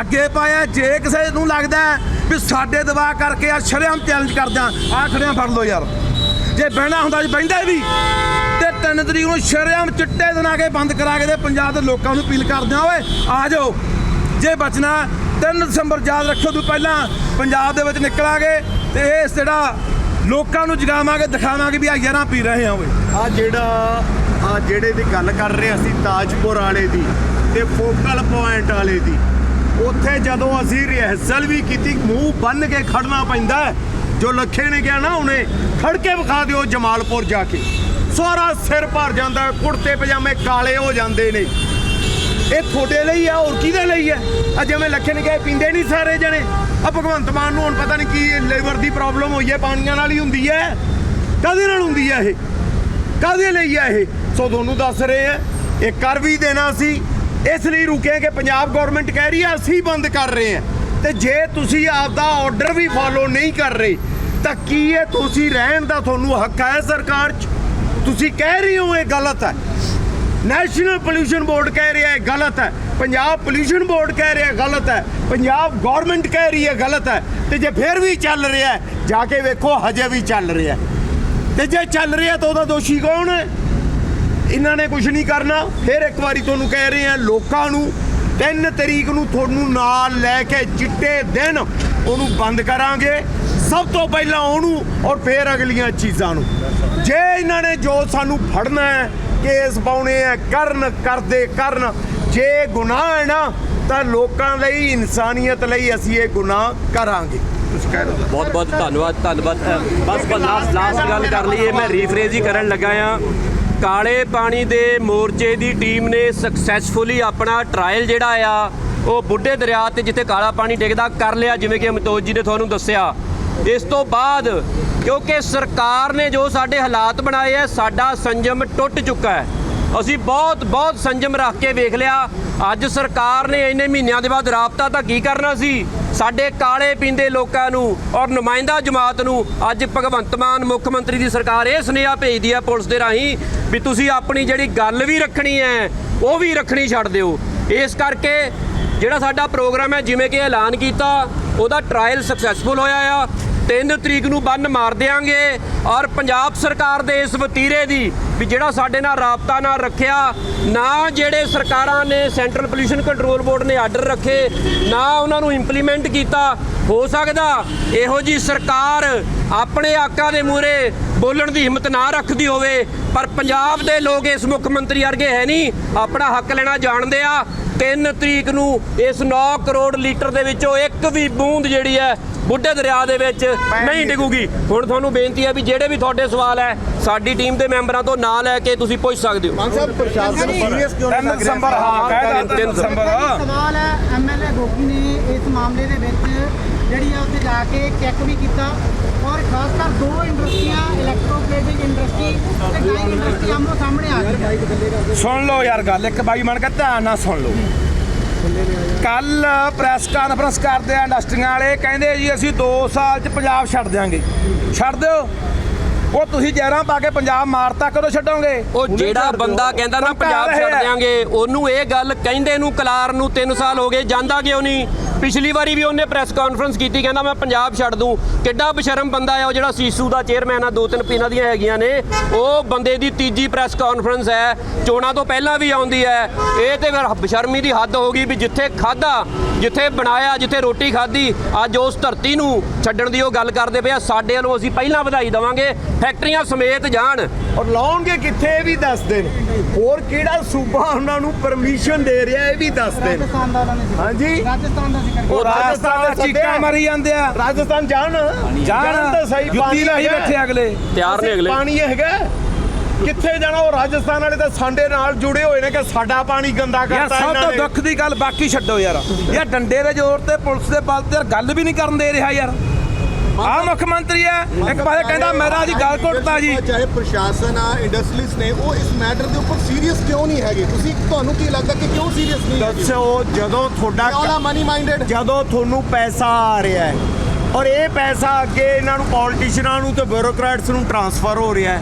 ਅੱਗੇ ਪਾਇਆ। ਜੇ ਕਿਸੇ ਨੂੰ ਲੱਗਦਾ ਵੀ ਸਾਡੇ ਦਬਾਅ ਕਰਕੇ ਆ ਸ਼ਰੇਆਮ ਚੈਲੰਜ ਕਰਦਾ ਆ ਖੜਿਆਂ ਫੜ ਲਓ ਯਾਰ। ਜੇ ਬਹਿਣਾ ਹੁੰਦਾ, ਜੀ ਬਹਿੰਦੇ ਵੀ 3 ਤਰੀਕ ਨੂੰ ਸ਼ਰੇਆਮ ਚਿੱਟੇ ਦਿਨ ਆ ਕੇ ਬੰਦ ਕਰਾ ਕੇ ਤੇ ਪੰਜਾਬ ਦੇ ਲੋਕਾਂ ਨੂੰ ਅਪੀਲ ਕਰਦੇ ਆ ਓਏ, ਆ ਜਾਓ। ਜੇ ਬਚਣਾ 3 ਦਸੰਬਰ ਯਾਦ ਰੱਖੋ ਤੋਂ ਪਹਿਲਾਂ ਪੰਜਾਬ ਦੇ ਵਿੱਚ ਨਿਕਲਾਂਗੇ ਤੇ ਇਹ ਜਿਹੜਾ ਲੋਕਾਂ ਨੂੰ ਜਗਾਵਾਂਗੇ, ਦਿਖਾਵਾਂਗੇ ਵੀ ਆ ਯਾਰਾਂ ਪੀ ਰਹੇ ਆ ਓਏ। ਆ ਜਿਹੜਾ, ਆ ਜਿਹੜੇ ਦੀ ਗੱਲ ਕਰ ਰਹੇ ਅਸੀਂ ਤਾਜਪੁਰ ਵਾਲੇ ਦੀ ਤੇ ਫੋਕਲ ਪੁਆਇੰਟ ਵਾਲੇ ਦੀ, ਉੱਥੇ ਜਦੋਂ ਅਸੀਂ ਰਿਹਰਸਲ ਵੀ ਕੀਤੀ, ਮੂੰਹ ਬੰਨ ਕੇ ਖੜਨਾ ਪੈਂਦਾ ਜੋ ਲੱਖੇ ਨੇ ਕਿਹਾ ਨਾ ਉਹਨੇ ਖੜ ਕੇ ਵਿਖਾ ਦਿਓ ਜਮਾਲਪੁਰ ਜਾ ਕੇ। ਸਾਰਾ ਸਿਰ ਭਰ ਜਾਂਦਾ, ਕੁੜਤੇ ਪਜਾਮੇ ਕਾਲੇ ਹੋ ਜਾਂਦੇ ਨੇ। ਇਹ ਤੁਹਾਡੇ ਲਈ ਆ, ਹੋਰ ਕਿਹਦੇ ਲਈ ਆ? ਆ ਜਿਵੇਂ ਲੱਖੇ ਨੇ ਕਿਹਾ ਪੀਂਦੇ ਨਹੀਂ ਸਾਰੇ ਜਣੇ। ਆ ਭਗਵੰਤ ਮਾਨ ਨੂੰ ਹੁਣ ਪਤਾ ਨਹੀਂ ਕੀ ਲੀਵਰ ਦੀ ਪ੍ਰੋਬਲਮ ਹੋਈ ਹੈ, ਪਾਣੀਆਂ ਨਾਲ ਹੀ ਹੁੰਦੀ ਹੈ। ਕਾਹਦੇ ਨਾਲ ਹੁੰਦੀ ਹੈ ਇਹ? ਕਾਹਦੇ ਲਈ ਆ ਇਹ? ਸੋ ਤੁਹਾਨੂੰ ਦੱਸ ਰਹੇ ਆ ਇਹ ਕਰ ਵੀ ਦੇਣਾ ਸੀ। ਇਸ ਲਈ ਰੁਕੇ ਕਿ ਪੰਜਾਬ ਗਵਰਨਮੈਂਟ ਕਹਿ ਰਹੀ ਆ ਅਸੀਂ ਬੰਦ ਕਰ ਰਹੇ ਆ ਤੇ ਜੇ ਤੁਸੀਂ ਆਪਦਾ ਆਰਡਰ ਵੀ ਫਾਲੋ ਨਹੀਂ ਕਰ ਰਹੇ, ਤਾਂ ਕੀ ਇਹ ਤੁਸੀਂ ਰਹਿਣ ਦਾ ਤੁਹਾਨੂੰ ਹੱਕ ਹੈ ਸਰਕਾਰ 'ਚ? ਤੁਸੀਂ ਕਹਿ ਰਹੇ ਹੋ ਇਹ ਗਲਤ ਹੈ। ਨੈਸ਼ਨਲ ਪੋਲੂਸ਼ਨ ਬੋਰਡ ਕਹਿ ਰਿਹਾ ਹੈ ਗਲਤ ਹੈ। ਪੰਜਾਬ ਪੋਲੂਸ਼ਨ ਬੋਰਡ ਕਹਿ ਰਿਹਾ ਗਲਤ ਹੈ। ਪੰਜਾਬ ਗਵਰਨਮੈਂਟ ਕਹਿ ਰਹੀ ਹੈ ਗਲਤ ਹੈ। ਤੇ ਜੇ ਫਿਰ ਵੀ ਚੱਲ ਰਿਹਾ ਜਾ ਕੇ ਵੇਖੋ ਹਜੇ ਵੀ ਚੱਲ ਰਿਹਾ ਹੈ। ਤੇ ਜੇ ਚੱਲ ਰਿਹਾ ਤਾਂ ਉਹਦਾ ਦੋਸ਼ੀ ਕੌਣ ਹੈ? ਇਹਨਾਂ ਨੇ ਕੁਝ ਨਹੀਂ ਕਰਨਾ। ਫਿਰ ਇੱਕ ਵਾਰੀ ਤੁਹਾਨੂੰ ਕਹਿ ਰਹੇ ਆ ਲੋਕਾਂ ਨੂੰ 3 ਤਰੀਕ ਨੂੰ ਤੁਹਾਨੂੰ ਨਾਲ ਲੈ ਕੇ ਚਿੱਟੇ ਦਿਨ ਉਹਨੂੰ ਬੰਦ ਕਰਾਂਗੇ। ਸਭ ਤੋਂ ਪਹਿਲਾਂ ਉਹਨੂੰ ਔਰ ਫਿਰ ਅਗਲੀਆਂ ਚੀਜ਼ਾਂ ਨੂੰ। ਜੇ ਇਹਨਾਂ ਨੇ ਜੋ ਸਾਨੂੰ ਫੜਨਾ ਹੈ, ਕੇਸ ਪਾਉਣੇ ਆ ਕਰਨ, ਕਰਦੇ, ਕਰਨ, ਜੇ ਗੁਨਾਹ ਹੈ ਨਾ, ਤਾਂ ਲੋਕਾਂ ਲਈ, ਇਨਸਾਨੀਅਤ ਲਈ ਅਸੀਂ ਇਹ ਗੁਨਾਹ ਕਰਾਂਗੇ। ਬਹੁਤ ਬਹੁਤ ਧੰਨਵਾਦ ਧੰਨਵਾਦ। ਬਸ ਬਸ ਲਾਸਟ ਲਾਸਟ ਗੱਲ ਕਰ ਲਈਏ। ਮੈਂ ਰੀਫਰੇਜ਼ ਹੀ ਕਰਨ ਲੱਗਾ ਆ ਕਾਲੇ ਪਾਣੀ ਦੇ ਮੋਰਚੇ ਦੀ ਟੀਮ ਨੇ ਸਕਸੈਸਫੁਲੀ ਆਪਣਾ ਟ੍ਰਾਇਲ ਜਿਹੜਾ ਆ, ਉਹ ਬੁੱਢੇ ਦਰਿਆ ਤੇ ਜਿੱਥੇ ਕਾਲਾ ਪਾਣੀ ਡਿੱਗਦਾ, ਕਰ ਲਿਆ। ਜਿਵੇਂ ਕਿ ਅਮਿਤੋਜ ਜੀ ਨੇ ਤੁਹਾਨੂੰ ਦੱਸਿਆ। ਇਸ ਤੋਂ ਬਾਅਦ, ਕਿਉਂਕਿ ਸਰਕਾਰ ਨੇ ਜੋ ਸਾਡੇ ਹਾਲਾਤ ਬਣਾਏ ਆ, ਸਾਡਾ ਸੰਜਮ ਟੁੱਟ ਚੁੱਕਾ ਹੈ। ਅਸੀਂ ਬਹੁਤ ਬਹੁਤ ਸੰਜਮ ਰੱਖ ਕੇ ਵੇਖ ਲਿਆ। ਅੱਜ ਸਰਕਾਰ ਨੇ ਇੰਨੇ ਮਹੀਨਿਆਂ ਦੇ ਬਾਅਦ ਰਾਬਤਾ ਤਾਂ ਕੀ ਕਰਨਾ ਸੀ? ਸਾਡੇ ਕਾਲੇ ਪੀਂਦੇ ਲੋਕਾਂ ਨੂੰ ਔਰ ਨੁਮਾਇੰਦਾ ਜਮਾਤ ਨੂੰ ਅੱਜ ਭਗਵੰਤ ਮਾਨ ਮੁੱਖ ਮੰਤਰੀ ਦੀ ਸਰਕਾਰ ਇਹ ਸੁਨੇਹਾ ਭੇਜਦੀ ਹੈ ਪੁਲਿਸ ਦੇ ਰਾਹੀਂ ਵੀ ਤੁਸੀਂ ਆਪਣੀ ਜਿਹੜੀ ਗੱਲ ਵੀ ਰੱਖਣੀ ਹੈ, ਉਹ ਵੀ ਰੱਖਣੀ ਛੱਡ ਦਿਓ। ਇਸ ਕਰਕੇ ਜਿਹੜਾ ਸਾਡਾ ਪ੍ਰੋਗਰਾਮ ਹੈ, ਜਿਵੇਂ ਕਿ ਐਲਾਨ ਕੀਤਾ ਉਹਦਾ ਟ੍ਰਾਇਲ ਸਕਸੈਸਫੁਲ ਹੋਇਆ ਆ। 3 ਤਰੀਕ ਨੂੰ ਬੰਨ ਮਾਰ ਦੇਾਂਗੇ ਔਰ ਪੰਜਾਬ ਸਰਕਾਰ ਦੇ ਇਸ ਵਤੀਰੇ ਦੀ ਵੀ ਜਿਹੜਾ ਸਾਡੇ ਨਾਲ ਰਾਬਤਾ ਨਾਲ ਰੱਖਿਆ, ਨਾ ਜਿਹੜੇ ਸਰਕਾਰਾਂ ਨੇ ਸੈਂਟਰਲ ਪੋਲੂਸ਼ਨ ਕੰਟਰੋਲ ਬੋਰਡ ਨੇ ਆਰਡਰ ਰੱਖੇ, ਨਾ ਉਹਨਾਂ ਨੂੰ ਇੰਪਲੀਮੈਂਟ ਕੀਤਾ, ਹੋ ਸਕਦਾ ਇਹੋ ਜੀ ਸਰਕਾਰ ਆਪਣੇ ਆਕਾ ਦੇ ਮੂਹਰੇ ਬੋਲਣ ਦੀ ਹਿੰਮਤ ਨਾ ਰੱਖਦੀ ਹੋਵੇ, ਪਰ ਪੰਜਾਬ ਦੇ ਲੋਕ ਇਸ ਮੁੱਖ ਮੰਤਰੀ ਵਰਗੇ ਹੈ ਨਹੀਂ, ਆਪਣਾ ਹੱਕ ਲੈਣਾ ਜਾਣਦੇ ਆ। 3 ਤਰੀਕ ਨੂੰ ਇਸ 9 ਕਰੋੜ ਲੀਟਰ ਦੇ ਵਿੱਚੋਂ ਇੱਕ ਵੀ ਬੂੰਦ ਜਿਹੜੀ ਹੈ ਬੁੱਢੇ ਦਰਿਆ ਦੇ ਵਿੱਚ ਨਹੀਂ ਡਿੱਗੂਗੀ। ਹੁਣ ਤੁਹਾਨੂੰ ਬੇਨਤੀ ਹੈ ਵੀ ਜਿਹੜੇ ਵੀ ਤੁਹਾਡੇ ਸਵਾਲ ਹੈ ਸਾਡੀ ਟੀਮ ਦੇ ਮੈਂਬਰਾਂ ਤੋਂ ਨਾਂ ਲੈ ਕੇ ਤੁਸੀਂ ਪੁੱਛ ਸਕਦੇ ਹੋ। ਸਾਹਿਬ ਪ੍ਰਸ਼ਾਸਨ ਸੀਰੀਅਸ ਕਿਉਂ ਤਿੰਨ ਦਸੰਬਰ ਹਾਂ ਕਹਿ ਦਿੱਤਾ ਤਿੰਨ ਦਸੰਬਰ ਸਵਾਲ ਹੈ ਐਮਐਲਏ ਗੋਗੀ ਨੇ ਇਸ ਮਾਮਲੇ ਦੇ ਵਿੱਚ ਜਿਹੜੀ ਆ ਉੱਥੇ ਜਾ ਕੇ ਚੈੱਕ ਵੀ ਕੀਤਾ ਔਰ ਖਾਸ ਕਰ ਦੋ ਇੰਡਸਟਰੀਆਂ ਇਲੈਕਟ੍ਰੋਪਲੇਟਿਕ ਇੰਡਸਟਰੀ ਤੇ ਡਾਈਂਗ ਇੰਡਸਟਰੀ ਆਮੋ ਸਾਹਮਣੇ ਆ ਗਈ ਸੁਣ ਲਓ ਯਾਰ ਗੱਲ ਇੱਕ ਬਾਈ ਬਣ ਕੇ ਧਿਆਨ ਨਾਲ ਸੁਣ ਲਓ। ਕੱਲ ਪ੍ਰੈਸ ਕਾਨਫਰੰਸ ਕਰਦੇ ਆ ਇੰਡਸਟਰੀਆਂ ਵਾਲੇ। ਕਹਿੰਦੇ ਜੀ ਅਸੀਂ 2 ਸਾਲ ਚ ਪੰਜਾਬ ਛੱਡ ਦਿਆਂਗੇ। ਛੱਡ ਦਿਓ। ਉਹ ਤੁਸੀਂ ਜਹਿਰਾਂ ਪਾ ਕੇ ਪੰਜਾਬ ਮਾਰਤਾ ਕਦੋਂ ਛੱਡੋਗੇ? ਉਹ ਜਿਹੜਾ ਬੰਦਾ ਕਹਿੰਦਾ ਨਾ ਪੰਜਾਬ ਛੱਡ ਆ। ਦਿਆਂਗੇ ਉਹਨੂੰ ਇਹ ਗੱਲ ਕਹਿੰਦੇ ਨੂੰ ਕਲਾਰ ਨੂੰ 3 ਸਾਲ ਹੋ ਗਏ ਜਾਂਦਾ ਕਿਉਂ ਨਹੀਂ? ਪਿਛਲੀ ਵਾਰੀ ਵੀ ਉਹਨੇ ਪ੍ਰੈਸ ਕਾਨਫਰੰਸ ਕੀਤੀ ਕਹਿੰਦਾ ਮੈਂ ਪੰਜਾਬ ਛੱਡ ਦੂੰ। ਕਿੱਡਾ ਬਸ਼ਰਮ ਬੰਦਾ ਹੈ ਉਹ ਜਿਹੜਾ ਸੀਸੂ ਦਾ ਚੇਅਰਮੈਨ ਆ ਦੋ ਤਿੰਨ ਪੀਨਾਂ ਦੀਆਂ ਹੈਗੀਆਂ ਨੇ। ਉਹ ਬੰਦੇ ਦੀ ਤੀਜੀ ਪ੍ਰੈਸ ਕਾਨਫਰੰਸ ਹੈ ਚੋਣਾਂ ਤੋਂ ਪਹਿਲਾਂ ਵੀ ਆਉਂਦੀ ਹੈ। ਇਹ ਤੇ ਫਿਰ ਬਸ਼ਰਮੀ ਦੀ ਹੱਦ ਹੋ ਗਈ ਵੀ ਜਿੱਥੇ ਖਾਦਾ ਜਿੱਥੇ ਬਣਾਇਆ ਜਿੱਥੇ ਰੋਟੀ ਖਾਧੀ ਅੱਜ ਉਸ ਧਰਤੀ ਨੂੰ ਛੱਡਣ ਦੀ ਉਹ ਗੱਲ ਕਰਦੇ ਪਏ ਆ। ਸਾਡੇ ਵੱਲੋਂ ਅਸੀਂ ਪਹਿਲਾਂ ਵਧਾਈ ਦੇਵਾਂਗੇ ਫੈਕਟਰੀਆਂ ਸਮੇਤ ਜਾਣ। ਔਰ ਲਾਉਣਗੇ ਕਿੱਥੇ ਇਹ ਵੀ ਦੱਸ ਦੇਣ। ਹੋਰ ਕਿਹੜਾ ਸੂਬਾ ਉਹਨਾਂ ਨੂੰ ਪਰਮਿਸ਼ਨ ਦੇ ਰਿਹਾ ਇਹ ਵੀ ਦੱਸ ਦੇਣ। ਰਾਜਸਥਾਨ ਦਾ ਉਹਨਾਂ ਨੇ ਹਾਂਜੀ? ਰਾਜਸਥਾਨ ਦਾ ਜ਼ਿਕਰ ਉਹ ਰਾਜਸਥਾਨ ਦਾ ਚੀਕਾਂ ਮਾਰੀ ਜਾਂਦੇ ਆ। ਰਾਜਸਥਾਨ ਜਾਣ। ਜਾਣ। ਤਾਂ ਸਹੀ ਜੁੱਤੀ ਲਾਹੀ ਹੈਗਾ। ਬੈਠੇ ਅਗਲੇ। ਤਿਆਰ ਨੇ ਅਗਲੇ। ਪਾਣੀ ਹੈਗਾ। ਕਿੱਥੇ ਜਾਣਾ? ਉਹ ਰਾਜਸਥਾਨ ਵਾਲੇ ਤਾਂ ਸਾਡੇ ਨਾਲ ਜੁੜੇ ਹੋਏ ਨੇ ਕਿ ਸਾਡਾ ਪਾਣੀ ਗੰਦਾ ਯਾਰ ਕਰਤਾ ਸਭ ਇਹਨਾਂ ਤੋਂ ਨੇ। ਦੁੱਖ ਦੀ ਗੱਲ ਬਾਕੀ ਛੱਡੋ ਯਾਰ। ਯਾਰ ਡੰਡੇ ਦੇ ਜ਼ੋਰ ਤੇ ਪੁਲਿਸ ਦੇ ਬਲ ਤੇ ਯਾਰ ਗੱਲ ਵੀ ਨਹੀਂ ਕਰਨ ਦੇ ਰਿਹਾ ਯਾਰ। ਆ ਮੁੱਖ ਮੰਤਰੀ ਆ ਇੱਕ ਪਾਸੇ ਕਹਿੰਦਾ ਮੇਰਾ ਜੀ ਗੱਲ ਘੁੱਟਦਾ ਜੀ। ਚਾਹੇ ਪ੍ਰਸ਼ਾਸਨ ਆ ਇੰਡਸਟਰੀਜ਼ ਨੇ ਉਹ ਇਸ ਮੈਟਰ ਦੇ ਉੱਪਰ ਸੀਰੀਅਸ ਕਿਉਂ ਨਹੀਂ ਹੈਗੇ? ਤੁਸੀਂ ਤੁਹਾਨੂੰ ਕੀ ਲੱਗਦਾ ਕਿ ਕਿਉਂ ਸੀਰੀਅਸ ਨਹੀਂ ਹੈਗੇ? ਦੱਸੋ ਜਦੋਂ ਤੁਹਾਡਾ ਮਨੀ ਮਾਈਂਡਡ ਜਦੋਂ ਤੁਹਾਨੂੰ ਪੈਸਾ ਆ ਰਿਹਾ ਹੈ। ਔਰ ਇਹ ਪੈਸਾ ਅੱਗੇ ਇਹਨਾਂ ਨੂੰ ਪੋਲਿਟਿਸ਼ੀਅਨਾਂ ਨੂੰ ਤੇ ਬਿਊਰੋਕਰੈਟਸ ਨੂੰ ਟਰਾਂਸਫਰ ਹੋ ਰਿਹਾ ਹੈ।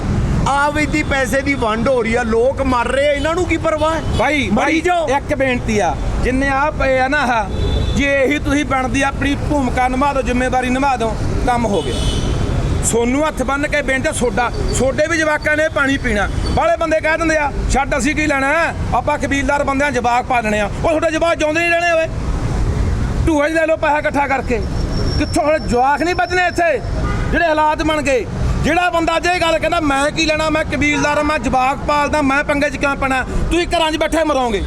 ਆਹ ਵੀ ਦੀ ਪੈਸੇ ਦੀ ਵੰਡ ਹੋ ਰਹੀ ਆ ਲੋਕ ਮਰ ਰਹੇ ਆ ਇਹਨਾਂ ਨੂੰ ਕੀ ਪਰਵਾਹ ਹੈ? ਭਾਈ ਮਰੀ ਭਾਈ ਜਾਓ। ਇੱਕ ਬੇਨਤੀ ਆ ਜਿੰਨੇ ਆ ਪਏ ਆ ਨਾ ਆਹ ਜੇ ਇਹੀ ਤੁਸੀਂ ਬਣਦੀ ਆਪਣੀ ਭੂਮਿਕਾ ਨਿਭਾ ਦਿਓ ਜ਼ਿੰਮੇਵਾਰੀ ਨਿਭਾ ਦਿਓ ਕੰਮ ਹੋ ਗਿਆ। ਸੋਨੂੰ ਹੱਥ ਬੰਨ ਕੇ ਬੇਨਤੀ ਆ, ਸੋਡਾ ਸੋਡੇ ਵੀ ਜਵਾਕਾਂ ਨੇ ਪਾਣੀ ਪੀਣਾ। ਬਾਹਲੇ ਬੰਦੇ ਕਹਿ ਦਿੰਦੇ ਆ ਛੱਡ ਅਸੀਂ ਕੀ ਲੈਣਾ ਹੈ? ਆਪਾਂ ਕਬੀਲਦਾਰ ਬੰਦਿਆਂ ਜਵਾਕ ਪਾ ਲੈਣੇ ਆ। ਉਹ ਤੁਹਾਡੇ ਜਵਾਕ ਜਿਉਂਦੇ ਨਹੀਂ ਰਹਿਣੇ ਓਏ। ਢੂਆ ਹੀ ਲੈ ਲਓ ਪੈਸਾ ਇਕੱਠਾ ਕਰਕੇ। ਕਿੱਥੋਂ ਹੁਣ ਜਵਾਕ ਨਹੀਂ ਬਚਨੇ ਇੱਥੇ? ਜਿਹੜੇ ਹਾਲਾਤ ਬਣ ਗਏ। ਜਿਹੜਾ ਬੰਦਾ ਜੇ ਗੱਲ ਕਹਿੰਦਾ ਮੈਂ ਕੀ ਲੈਣਾ? ਮੈਂ ਕਬੀਲਦਾਰ ਆ, ਮੈਂ ਜਵਾਕ ਪਾਲਦਾ ਮੈਂ ਪੰਗੇ 'ਚ ਕਿਉਂ ਪੈਣਾ? ਤੁਸੀਂ ਘਰਾਂ 'ਚ ਬੈਠੇ ਮਰੋਗੇ।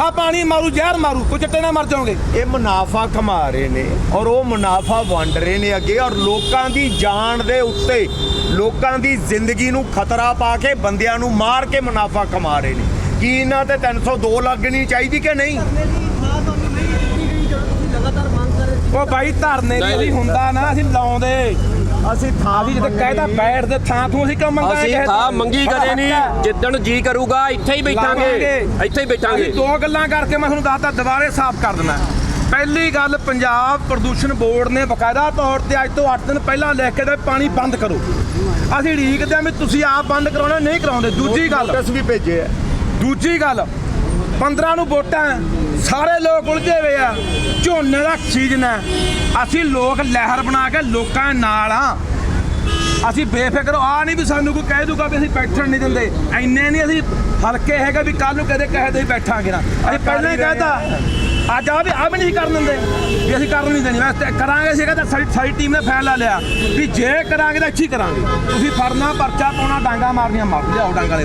ਆ ਪਾਣੀ ਮਾਰੂ ਜ਼ਹਿਰ ਮਾਰੂ ਕੋਈ ਚੱਟੇ ਨਾਲ ਮਰ ਜਾਓਗੇ। ਇਹ ਮੁਨਾਫਾ ਕਮਾ ਰਹੇ ਨੇ ਔਰ ਉਹ ਮੁਨਾਫਾ ਵੰਡ ਰਹੇ ਨੇ ਅੱਗੇ ਔਰ ਲੋਕਾਂ ਦੀ ਜਾਨ ਦੇ ਉੱਤੇ ਲੋਕਾਂ ਦੀ ਜ਼ਿੰਦਗੀ ਨੂੰ ਖਤਰਾ ਪਾ ਕੇ ਬੰਦਿਆਂ ਨੂੰ ਮਾਰ ਕੇ ਮੁਨਾਫਾ ਕਮਾ ਰਹੇ ਨੇ। ਕੀ ਇਹਨਾਂ ਤੇ 302 ਲੱਗਣੀ ਚਾਹੀਦੀ ਕਿ ਨਹੀਂ? ਉਹ ਬਾਈ ਧਰਨੇ ਦੀ ਹੁੰਦਾ ਨਾ ਅਸੀਂ ਲਾਉਂਦੇ। ਅਸੀਂ ਥਾਂ ਅਸੀਂ ਜਦੋਂ ਕਹਿਦਾ ਬੈਠਦੇ ਥਾਂ ਤੋਂ ਅਸੀਂ ਕਿਉਂ ਮੰਗਾਂਗੇ ਅਸੀਂ? ਥਾਂ ਮੰਗੀ ਕਦੇ ਨਹੀਂ। ਜਿੱਦਣ ਜੀ ਕਰੂਗਾ ਇੱਥੇ ਹੀ ਬੈਠਾਂਗੇ। ਇੱਥੇ ਹੀ ਬੈਠਾਂਗੇ। ਅਸੀਂ ਦੋ ਗੱਲਾਂ ਕਰਕੇ ਮੈਂ ਤੁਹਾਨੂੰ ਦੱਸਦਾ ਦੁਬਾਰੇ ਸਾਫ਼ ਕਰ ਦਿੰਦਾ। ਪਹਿਲੀ ਗੱਲ ਪੰਜਾਬ ਪ੍ਰਦੂਸ਼ਣ ਬੋਰਡ ਨੇ ਬਕਾਇਦਾ ਤੌਰ ਤੇ ਅੱਜ ਤੋਂ 8 ਦਿਨ ਪਹਿਲਾਂ ਲਿਖ ਕੇ ਦੇ ਪਾਣੀ ਬੰਦ ਕਰੋ। ਅਸੀਂ ਉਡੀਕਦੇ ਹਾਂ ਵੀ ਤੁਸੀਂ ਆਪ ਬੰਦ ਕਰਾਉਣਾ ਨਹੀਂ ਕਰਾਉਂਦੇ। ਦੂਜੀ ਗੱਲ। ਨੋਟਿਸ ਵੀ ਭੇਜੇ ਆ। ਦੂਜੀ ਗੱਲ 15 ਨੂੰ ਵੋਟਾਂ ਸਾਰੇ ਲੋਕ ਉਲਝੇ ਹੋਏ ਆ। ਝੋਨੇ ਦਾ ਸੀਜ਼ਨ ਹੈ। ਅਸੀਂ ਲੋਕ ਲਹਿਰ ਬਣਾ ਕੇ ਲੋਕਾਂ ਨਾਲ ਆ। ਅਸੀਂ ਬੇਫਿਕਰ ਆ ਨਹੀਂ ਵੀ ਸਾਨੂੰ ਕੋਈ ਕਹਿ ਦੂਗਾ ਵੀ ਅਸੀਂ ਬੈਠਣ ਨਹੀਂ ਦਿੰਦੇ। ਐਨੇ ਨਹੀਂ ਅਸੀਂ ਹਲਕੇ ਹੈਗੇ ਵੀ ਕੱਲ ਨੂੰ ਕਦੇ ਕਹੇ ਦੇ ਬੈਠਾਂਗੇ ਨਾ। ਅਸੀਂ ਪਹਿਲਾਂ ਹੀ ਕਹਿਤਾ ਅੱਜ ਆ ਵੀ ਆ ਵੀ ਨਹੀਂ ਕਰਨ ਦਿੰਦੇ। ਵੀ ਅਸੀਂ ਕਰਨ ਨਹੀਂ ਦੇਣੀ। ਵੈਸੇ ਕਰਾਂਗੇ ਸੀ ਕਹਿੰਦਾ ਸਾਡੀ ਸਾਡੀ ਟੀਮ ਨੇ ਫੈਸਲਾ ਲਿਆ। ਵੀ ਜੇ ਕਰਾਂਗੇ ਤਾਂ ਅੱਛੀ ਕਰਾਂਗੇ। ਤੁਸੀਂ ਫੜਨਾ, ਪਰਚਾ ਪਾਉਣਾ, ਡਾਂਗਾ ਮਾਰਨੀਆਂ, ਮਾਰ ਲਿਆਓ ਡਾਂਗਾ ਵਾਲੇ